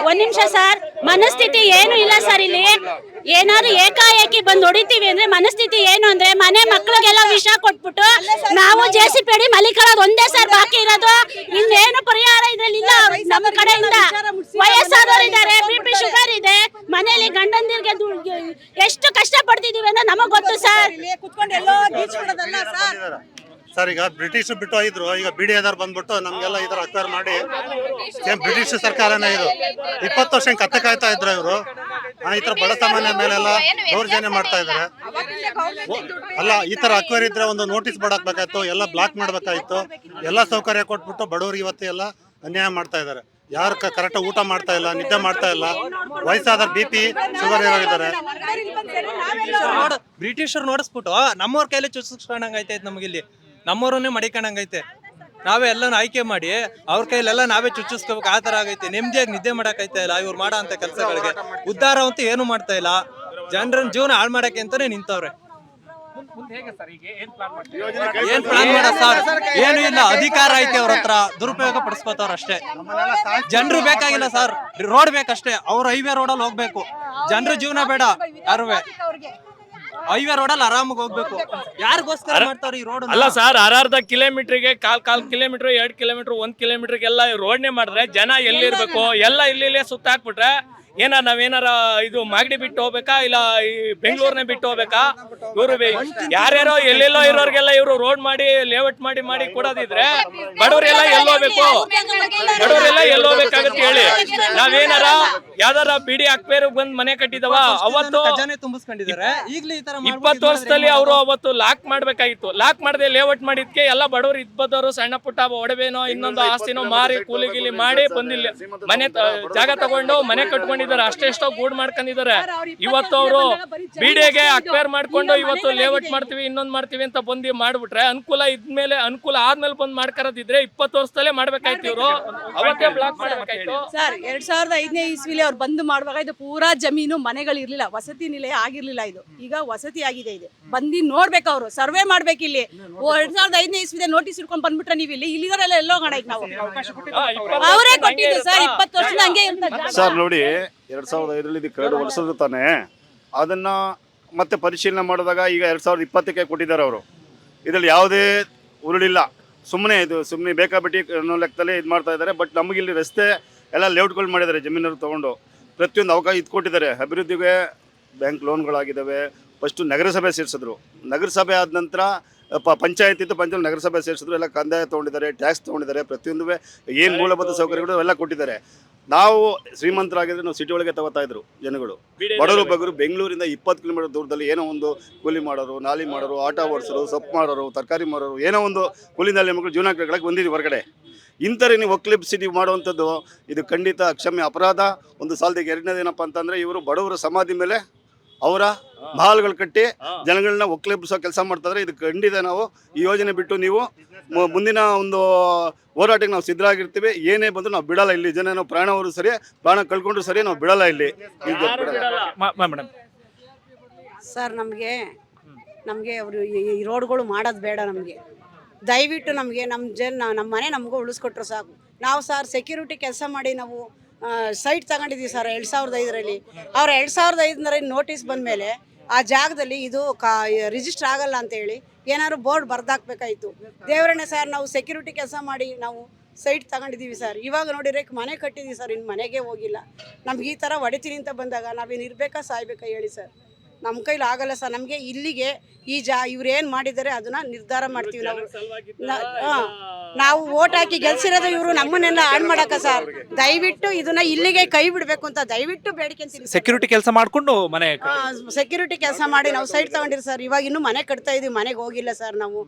ಒಂದ್ ನಿಮಿಷ ಸರ್. ಮನಸ್ಥಿತಿ ಏನು ಇಲ್ಲ ಸರ್ ಇಲ್ಲಿ. ಏನಾದ್ರು ಏಕಾಏಕಿ ಬಂದು ಹೊಡಿತೀವಿ ಅಂದ್ರೆ ಮನಸ್ಥಿತಿ ಏನು ಅಂದ್ರೆ ಮನೆ ಮಕ್ಕಳಿಗೆಲ್ಲ ವಿಷ ಕೊಟ್ಬಿಟ್ಟು ನಾವು ಜೆ ಸಿ ಪಿ ಮಲಿಕೊಳ್ಳೋದು ಒಂದೇ ಸರ್ ಬಾಕಿ ಇರೋದು. ಇನ್ನೇನು ಪರಿಹಾರ ಇದ್ರಲ್ಲಿ ಇಲ್ಲ ನಮ್ಮ ಕಡೆಯಿಂದ ವಯಸ್ಸಾದವರು ಇದ್ದಾರೆ ಬಿ ಪಿ ಶುಗರ್ ಇದೆ. ಮನೇಲಿ ಗಂಡಂದಿರ್ಗೆ ಎಷ್ಟು ಕಷ್ಟ ಪಡ್ತಿದೀವಿ ಅಂದ್ರೆ ನಮಗ್ ಗೊತ್ತು ಸರ್. ಸರ್, ಈಗ ಬ್ರಿಟಿಷ್ ಬಿಟ್ಟು ಇದ್ರು ಈಗ ಬಿ ಡಿ ಎದಾರ್ ಬಂದ್ಬಿಟ್ಟು ನಮ್ಗೆಲ್ಲ ಈ ತರ ಅಕ್ವೈರ್ ಮಾಡಿ. ಸೇಮ್ ಬ್ರಿಟಿಷ್ ಸರ್ಕಾರನೇ ಇದು. ಇಪ್ಪತ್ತು ವರ್ಷ ಕತ್ತೆ ಕಾಯ್ತಾ ಇದ್ರು ಇವರು. ಈ ತರ ಬಡ ಸಾಮಾನ್ಯ ಮೇಲೆಲ್ಲ ದೌರ್ಜನ್ಯ ಮಾಡ್ತಾ ಇದ್ದಾರೆ ಅಲ್ಲ, ಈ ಥರ ಅಕ್ವೈರ್ ಇದ್ರೆ ಒಂದು ನೋಟಿಸ್ ಬೇಕಾಯ್ತು ಎಲ್ಲ ಬ್ಲಾಕ್ ಮಾಡ್ಬೇಕಾಯ್ತು. ಎಲ್ಲ ಸೌಕರ್ಯ ಕೊಟ್ಬಿಟ್ಟು ಬಡವ್ರಿಗೆ ಇವತ್ತು ಎಲ್ಲ ಅನ್ಯಾಯ ಮಾಡ್ತಾ ಇದ್ದಾರೆ ಯಾರು ಕರೆಕ್ಟ್ ಊಟ ಮಾಡ್ತಾ ಇಲ್ಲ, ನಿದ್ದೆ ಮಾಡ್ತಾ ಇಲ್ಲ. ವಯಸ್ಸಾದ ಬಿ ಪಿ ಶುಗರ್ ಇದ್ದಾರೆ ನೋಡ್ ಬ್ರಿಟಿಷರು ನೋಡಿಸ್ಬಿಟ್ಟು ನಮ್ಮವ್ರ ಕೈಲಿ ಚುಚ್ಚಿಸ್ಕೊಂಡಂಗೈತೆ ನಮಗಿಲ್ಲಿ. ನಮ್ಮವ್ರನ್ನೇ ಮಡಿಕೊಂಡಂಗೈತೆ. ನಾವೇ ಎಲ್ಲಾನು ಆಯ್ಕೆ ಮಾಡಿ ಅವ್ರ ಕೈಲೆಲ್ಲ ನಾವೇ ಚುಚ್ಚಿಸ್ಕೋಬೇಕು. ಆ ತರ ಆಗೈತೆ. ನೆಮ್ಮದಿಯಾಗಿ ನಿದ್ದೆ ಮಾಡಕ್ಕಾಯ್ತಾ ಇಲ್ಲ. ಇವ್ರು ಮಾಡೋ ಅಂತ ಕೆಲಸಗಳಿಗೆ. ಉದ್ಧಾರ ಅಂತ ಏನು ಮಾಡ್ತಾ ಇಲ್ಲ. ಜನರನ್ನ ಜೀವನ ಹಾಳು ಮಾಡಕ್ಕೆ ಅಂತಾನೆ ನಿಂತವ್ರೆ. ಏನ್ ಪ್ಲಾನ್ ಮಾಡ ಸರ್? ಏನು ಇಲ್ಲ. ಅಧಿಕಾರ ಐತೆ ಅವ್ರ ಹತ್ರ. ದುರುಪಯೋಗ ಪಡಿಸ್ಕೋತಾವ್ರ ಅಷ್ಟೇ. ಜನರು ಬೇಕಾಗಿಲ್ಲ ಸರ್. ರೋಡ್ ಬೇಕಷ್ಟೇ. ಅವ್ರ ಹೈವೇ ರೋಡಲ್ಲಿ ಹೋಗ್ಬೇಕು. ಜನರ ಜೀವನ ಬೇಡ. ಯಾರುವೆ? ಹೈವೇ ರೋಡಲ್ಲಿ ಆರಾಮಾಗಿ ಹೋಗ್ಬೇಕು. ಯಾರಿಗೋಸ್ಕರ ಮಾಡ್ತಾವ್ರ ಈ ರೋಡ್ ಅಲ್ಲ ಸರ್ ಅರ್ಧ ಕಿಲೋಮೀಟರ್ಗೆ ಕಾಲ್ ಕಾಲ್ ಕಿಲೋಮೀಟರ್ ಎರಡ್ ಕಿಲೋಮೀಟರ್ ಒಂದ್ ಕಿಲೋಮೀಟರ್ಗೆಲ್ಲ ರೋಡ್ನೇ ಮಾಡಿದ್ರೆ ಜನ ಎಲ್ಲಿರ್ಬೇಕು? ಎಲ್ಲ ಇಲ್ಲಿ ಇಲ್ಲೇ ಸುತ್ತಾಕ್ಬಿಟ್ರೆ ಏನ ನಾವೇನಾರ ಇದು ಮಾಗಡಿ ಬಿಟ್ಟು ಹೋಗ್ಬೇಕಾ? ಇಲ್ಲ ಈ ಬೆಂಗಳೂರ್ನೇ ಬಿಟ್ಟು ಹೋಗ್ಬೇಕಾ? ಇವರು ಯಾರ್ಯಾರೋ ಎಲ್ಲೆಲ್ಲೋ ಇರೋರ್ಗೆಲ್ಲ ಇವರು ರೋಡ್ ಮಾಡಿ ಲೇಔಟ್ ಮಾಡಿ ಮಾಡಿ ಕೊಡೋದಿದ್ರೆ ಬಡವರೆಲ್ಲ ಎಲ್ಲೋಗ್ಬೇಕು ಬಡವರೆಲ್ಲ ಎಲ್ಲೋಗ್ಬೇಕಾಗತ್ತೆ ಹೇಳಿ. ನಾವೇನಾರ ಯಾವ್ದಾರ ಬಿಡಿ ಅಕ್ಬೇರ್ ಬಂದ್ ಮನೆ ಕಟ್ಟಿದವ? ಅವತ್ತು ಇಪ್ಪತ್ತು ವರ್ಷದಲ್ಲಿ ಅವರು ಅವತ್ತು ಲಾಕ್ ಮಾಡ್ಬೇಕಾಗಿತ್ತು. ಲಾಕ್ ಮಾಡದೆ ಲೇಔಟ್ ಮಾಡಿದ್ಕೆ ಎಲ್ಲ ಬಡವರು ಇದ್ಬದವರು ಸಣ್ಣ ಪುಟ್ಟ ಒಡವೇನೋ, ಇನ್ನೊಂದು ಆಸ್ತಿನೋ ಮಾರಿ, ಕೂಲಿ ಗೀಲಿ ಮಾಡಿ ಬಂದಿಲ್ಲ ಮನೆ ಜಾಗ ತಗೊಂಡು ಮನೆ ಕಟ್ಕೊಂಡಿದ್ದಾರೆ ಅಷ್ಟೇ ಎಷ್ಟೋ ಗೂಡ್ ಮಾಡ್ಕೊಂಡಿದ್ದಾರೆ. ಇವತ್ತು ಅವರು ಬಿಡೆಗೆ ಅಕ್ವೈರ್ ಮಾಡ್ಕೊಂಡು ಇವತ್ತು ಲೇಔಟ್ ಮಾಡ್ತೀವಿ ಇನ್ನೊಂದ್ ಮಾಡ್ತೀವಿ ಅಂತ ಬಂದು ಮಾಡ್ಬಿಟ್ರೆ ಅನುಕೂಲ ಇದ್ಮೇಲೆ ಅನುಕೂಲ ಆದ್ಮೇಲೆ ಬಂದ್ ಮಾಡ್ಕರೋದಿದ್ರೆ ಇಪ್ಪತ್ತು ವರ್ಷದಲ್ಲೇ ಮಾಡ್ಬೇಕಾಯ್ತು ಇವರು. ಅವತ್ತೇ ಬ್ಲಾಕ್ ಮಾಡ್ಬೇಕಾಯ್ತು. ಸರ್ ಎರಡ್ ಸಾವಿರದ ಐದನೇ ಇಸ್ವಿಲಿ ಅವ್ರು ಬಂದು ಮಾಡುವಾಗ ಇದು ಪೂರಾ ಜಮೀನು ಮನೆಗಳಿರ್ಲಿಲ್ಲ ವಸತಿ ನಿಲಯ ಆಗಿರ್ಲಿಲ್ಲ ಇದು. ಈಗ ವಸತಿ ಆಗಿದೆ ಇದು. ಬಂದಿ ನೋಡ್ಬೇಕು ಅವರು ಸರ್ವೆ ಮಾಡ್ಬೇಕು ಇಲ್ಲಿ. ಓ, ಎರಡ್ ಸಾವಿರದ ಐದನೇ ಇಸ್ವಿದೆ ನೋಟಿಸ್ ಇಟ್ಕೊಂಡ್ ಬಂದ್ಬಿಟ್ರೆ ನೀವು ಇಲ್ಲಿ. ಇಲ್ಲಿಗರೆಲ್ಲ ಎಲ್ಲೋ ಕಾಣೈತ್ ನಾವು. ಅವರೇ ಕೊಟ್ಟಿದ್ದು ಸರ್? ಇಪ್ಪತ್ತು ವರ್ಷದ ಹಂಗೆ ಸರ್ ನೋಡಿ ಎರಡ್ ಸಾವಿರದ ಐದರಲ್ಲಿ ಇದಕ್ಕೆ ಎರಡು ವರ್ಷದ ತಾನೆ. ಅದನ್ನ ಮತ್ತೆ ಪರಿಶೀಲನೆ ಮಾಡಿದಾಗ ಈಗ ಎರಡ್ ಸಾವಿರದ ಇಪ್ಪತ್ತಕ್ಕೆ ಕೊಟ್ಟಿದ್ದಾರೆ ಅವರು. ಇದರಲ್ಲಿ ಯಾವುದೇ ಉರುಳಿಲ್ಲ. ಸುಮ್ಮನೆ ಇದು ಸುಮ್ಮನೆ ಬೇಕಾಬಿಟ್ಟಿ ಅನ್ನೋ ಲೆಕ್ಕದಲ್ಲಿ ಇದು ಮಾಡ್ತಾ ಇದ್ದಾರೆ. ಬಟ್ ನಮಗಿಲ್ಲಿ ರಸ್ತೆ ಎಲ್ಲ ಲೇಔಟ್ಗಳು ಮಾಡಿದ್ದಾರೆ ಜಮೀನರು ತೊಗೊಂಡು. ಪ್ರತಿಯೊಂದು ಅವಕಾಶ ಇದು ಕೊಟ್ಟಿದ್ದಾರೆ. ಅಭಿವೃದ್ಧಿಗೆ ಬ್ಯಾಂಕ್ ಲೋನ್ಗಳಾಗಿದ್ದಾವೆ. ಫಸ್ಟು ನಗರಸಭೆ ಸೇರಿಸಿದ್ರು. ನಗರಸಭೆ ಆದ ನಂತರ ಪ ಪಂಚಾಯತ್ ಇತ್ತು ಪಂಚಾಯತ್ ನಗರಸಭೆ ಸೇರಿಸಿದ್ರು. ಎಲ್ಲ ಕಂದಾಯ ತೊಗೊಂಡಿದ್ದಾರೆ ಟ್ಯಾಕ್ಸ್ ತೊಗೊಂಡಿದ್ದಾರೆ. ಪ್ರತಿಯೊಂದು ಏನು ಮೂಲಭೂತ ಸೌಕರ್ಯಗಳು ಎಲ್ಲ ಕೊಟ್ಟಿದ್ದಾರೆ. ನಾವು ಶ್ರೀಮಂತರಾಗಿದ್ರೆ ನಾವು ಸಿಟಿ ಒಳಗೆ ತಗೋತಾ ಇದ್ರು ಜನಗಳು. ಬಿಡಿ ಬಡವರು ಬಗ್ಗರು ಬೆಂಗಳೂರಿಂದ ಇಪ್ಪತ್ತು ಕಿಲೋಮೀಟರ್ ದೂರದಲ್ಲಿ ಏನೋ ಒಂದು ಕೂಲಿ ಮಾಡೋರು ನಾಲಿ ಮಾಡೋರು ಆಟೋ ಓಡಿಸೋರು ಸೊಪ್ಪು ಮಾಡೋರು ತರಕಾರಿ ಮಾಡೋರು ಏನೋ ಒಂದು ಕೂಲಿ ನಾಲಿ ಮಕ್ಕಳು ಜೀವನ ಕಟ್ಟಕ್ಕೆ ಬಂದಿದ್ದೀವಿ ಹೊರಗಡೆ. ಇಂಥರೇ ನೀವು ಒಕ್ಲಿಬ್ಸಿಟಿ ಮಾಡುವಂಥದ್ದು ಇದು ಖಂಡಿತ ಅಕ್ಷಮ್ಯ ಅಪರಾಧ. ಒಂದು ಸಾಲದಿಗೆ ಎರಡನೇದೇನಪ್ಪ ಅಂತಂದರೆ ಇವರು ಬಡವರ ಸಮಾಧಿ ಮೇಲೆ ಅವರ ಮಹಾಲ್ಗಳು ಕಟ್ಟಿ ಜನಗಳನ್ನ ಒಕ್ಕಲೆಬ್ಬಿಸೋ ಕೆಲಸ ಮಾಡ್ತಾರೆ ಇದು ಖಂಡಿತ ನಾವು ಈ ಯೋಜನೆ ಬಿಟ್ಟು ನೀವು ಮುಂದಿನ ಒಂದು ಹೋರಾಟಕ್ಕೆ ನಾವು ಸಿದ್ಧರಾಗಿರ್ತೀವಿ. ಏನೇ ಬಂದರೂ ನಾವು ಬಿಡಲ್ಲ ಇಲ್ಲಿ. ಜನ ನಾವು ಪ್ರಾಣ ಅವರು ಸರಿ ಪ್ರಾಣ ಕಳ್ಕೊಂಡ್ರು ಸರಿ ನಾವು ಬಿಡಲ್ಲ ಇಲ್ಲಿ. ಸರ್ ನಮಗೆ ನಮಗೆ ಅವರು ಈ ರೋಡ್ಗಳು ಮಾಡೋದು ಬೇಡ ನಮಗೆ. ದಯವಿಟ್ಟು ನಮಗೆ ನಮ್ಮ ಜನ ನಮ್ಮ ಮನೆ ನಮಗೂ ಉಳಿಸ್ಕೊಟ್ರು ಸಾಕು. ನಾವು ಸರ್ ಸೆಕ್ಯೂರಿಟಿ ಕೆಲಸ ಮಾಡಿ ನಾವು ಸೈಟ್ ತಗೊಂಡಿದ್ದೀವಿ ಸರ್, ಎರಡು ಸಾವಿರದ ಐದರಲ್ಲಿ. ಅವ್ರು ಎರಡು ಸಾವಿರದ ಐದರಲ್ಲಿ ನೋಟಿಸ್ ಬಂದಮೇಲೆ ಆ ಜಾಗದಲ್ಲಿ ಇದು ಕಾ ರಿಜಿಸ್ಟರ್ ಆಗಲ್ಲ ಅಂತೇಳಿ ಏನಾದ್ರು ಬೋರ್ಡ್ ಬರ್ದಾಕ್ಬೇಕಾಯಿತು. ದೇವರಣ್ಣ ಸರ್ ನಾವು ಸೆಕ್ಯೂರಿಟಿ ಕೆಲಸ ಮಾಡಿ ನಾವು ಸೈಟ್ ತಗೊಂಡಿದ್ದೀವಿ ಸರ್ ಇವಾಗ ನೋಡಿದ್ರೆ ಮನೆ ಕಟ್ಟಿದ್ದೀವಿ ಸರ್ ಇನ್ನು ಮನೆಗೆ ಹೋಗಿಲ್ಲ. ನಮ್ಗೆ ಈ ಥರ ಹೊಡಿತೀನಿ ಅಂತ ಬಂದಾಗ ನಾವೇನು ಇರಬೇಕಾ ಸಾಯ್ಬೇಕಾ ಹೇಳಿ ಸರ್ ನಮ್ಮ ಕೈಲಿ ಆಗಲ್ಲ ಸರ್. ನಮಗೆ ಇಲ್ಲಿಗೆ ಈ ಜಾ ಇವ್ರೇನು ಏನು ಮಾಡಿದ್ದಾರೆ ಅದನ್ನ ನಿರ್ಧಾರ ಮಾಡ್ತೀವಿ ನಾವು. ನಾವು ಓಟ್ ಹಾಕಿ ಗೆಲ್ಸಿರೋದು ಇವರು ನಮ್ಮನ್ನೆಲ್ಲ ಹಾಳು ಮಾಡಕ್ಕ ಸರ್. ದಯವಿಟ್ಟು ಇದನ್ನ ಇಲ್ಲಿಗೆ ಕೈ ಬಿಡಬೇಕು ಅಂತ ದಯವಿಟ್ಟು ಬೇಡಿಕೆ ಸೆಕ್ಯೂರಿಟಿ ಕೆಲಸ ಮಾಡಿಕೊಂಡು ಮನೆ ಸೆಕ್ಯೂರಿಟಿ ಕೆಲಸ ಮಾಡಿ ನಾವು ಸೈಡ್ ತಗೊಂಡಿರಿ ಸರ್. ಇವಾಗ ಇನ್ನೂ ಮನೆ ಕಟ್ತಾ ಇದೀವಿ ಮನೆಗೆ ಹೋಗಿಲ್ಲ ಸರ್ ನಾವು.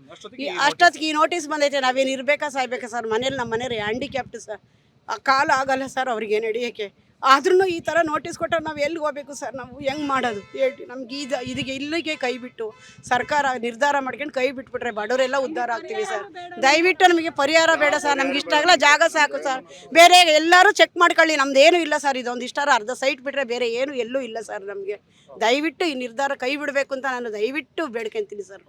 ಈ ಅಷ್ಟೊತ್ತಿಗೆ ಈ ನೋಟಿಸ್ ಬಂದೈತೆ ನಾವೇನು ಇರಬೇಕಾ ಸಾಯ್ಬೇಕಾ ಸರ್? ಮನೇಲಿ ನಮ್ಮ ಮನೇಲಿ ಹ್ಯಾಂಡಿಕ್ಯಾಪ್ಟ್ ಸರ್ ಆ ಕಾಲು ಆಗಲ್ಲ ಸರ್ ಅವ್ರಿಗೆ ನಡೆಯೋಕ್ಕೆ ಆದ್ರೂ ಈ ಥರ ನೋಟಿಸ್ ಕೊಟ್ಟರೆ ನಾವು ಎಲ್ಲಿಗೆ ಹೋಗ್ಬೇಕು ಸರ್ ನಾವು ಹೆಂಗೆ ಮಾಡೋದು? ಹೇಳಿ ನಮ್ಗೆ ಇದು ಇದಕ್ಕೆ ಇಲ್ಲಿಗೆ ಕೈ ಬಿಟ್ಟು ಸರ್ಕಾರ ನಿರ್ಧಾರ ಮಾಡ್ಕೊಂಡು ಕೈ ಬಿಟ್ಬಿಟ್ರೆ ಬಡವರೆಲ್ಲ ಉದ್ಧಾರ ಆಗ್ತೀವಿ ಸರ್ ದಯವಿಟ್ಟು ನಮಗೆ ಪರಿಹಾರ ಬೇಡ ಸರ್ ನಮ್ಗೆ ಇಷ್ಟ ಆಗಲ್ಲ ಜಾಗ ಸಾಕು ಸರ್ ಬೇರೆ ಎಲ್ಲರೂ ಚೆಕ್ ಮಾಡ್ಕೊಳ್ಳಿ. ನಮ್ದು ಏನೂ ಇಲ್ಲ ಸರ್ ಇದೊಂದು ಇಷ್ಟಾರ ಅರ್ಧ ಸೈಟ್ ಬಿಟ್ಟರೆ ಬೇರೆ ಏನು ಎಲ್ಲೂ ಇಲ್ಲ ಸರ್ ನಮಗೆ. ದಯವಿಟ್ಟು ಈ ನಿರ್ಧಾರ ಕೈ ಬಿಡಬೇಕು ಅಂತ ನಾನು ದಯವಿಟ್ಟು ಬೇಡ್ಕೊಂತೀನಿ ಸರ್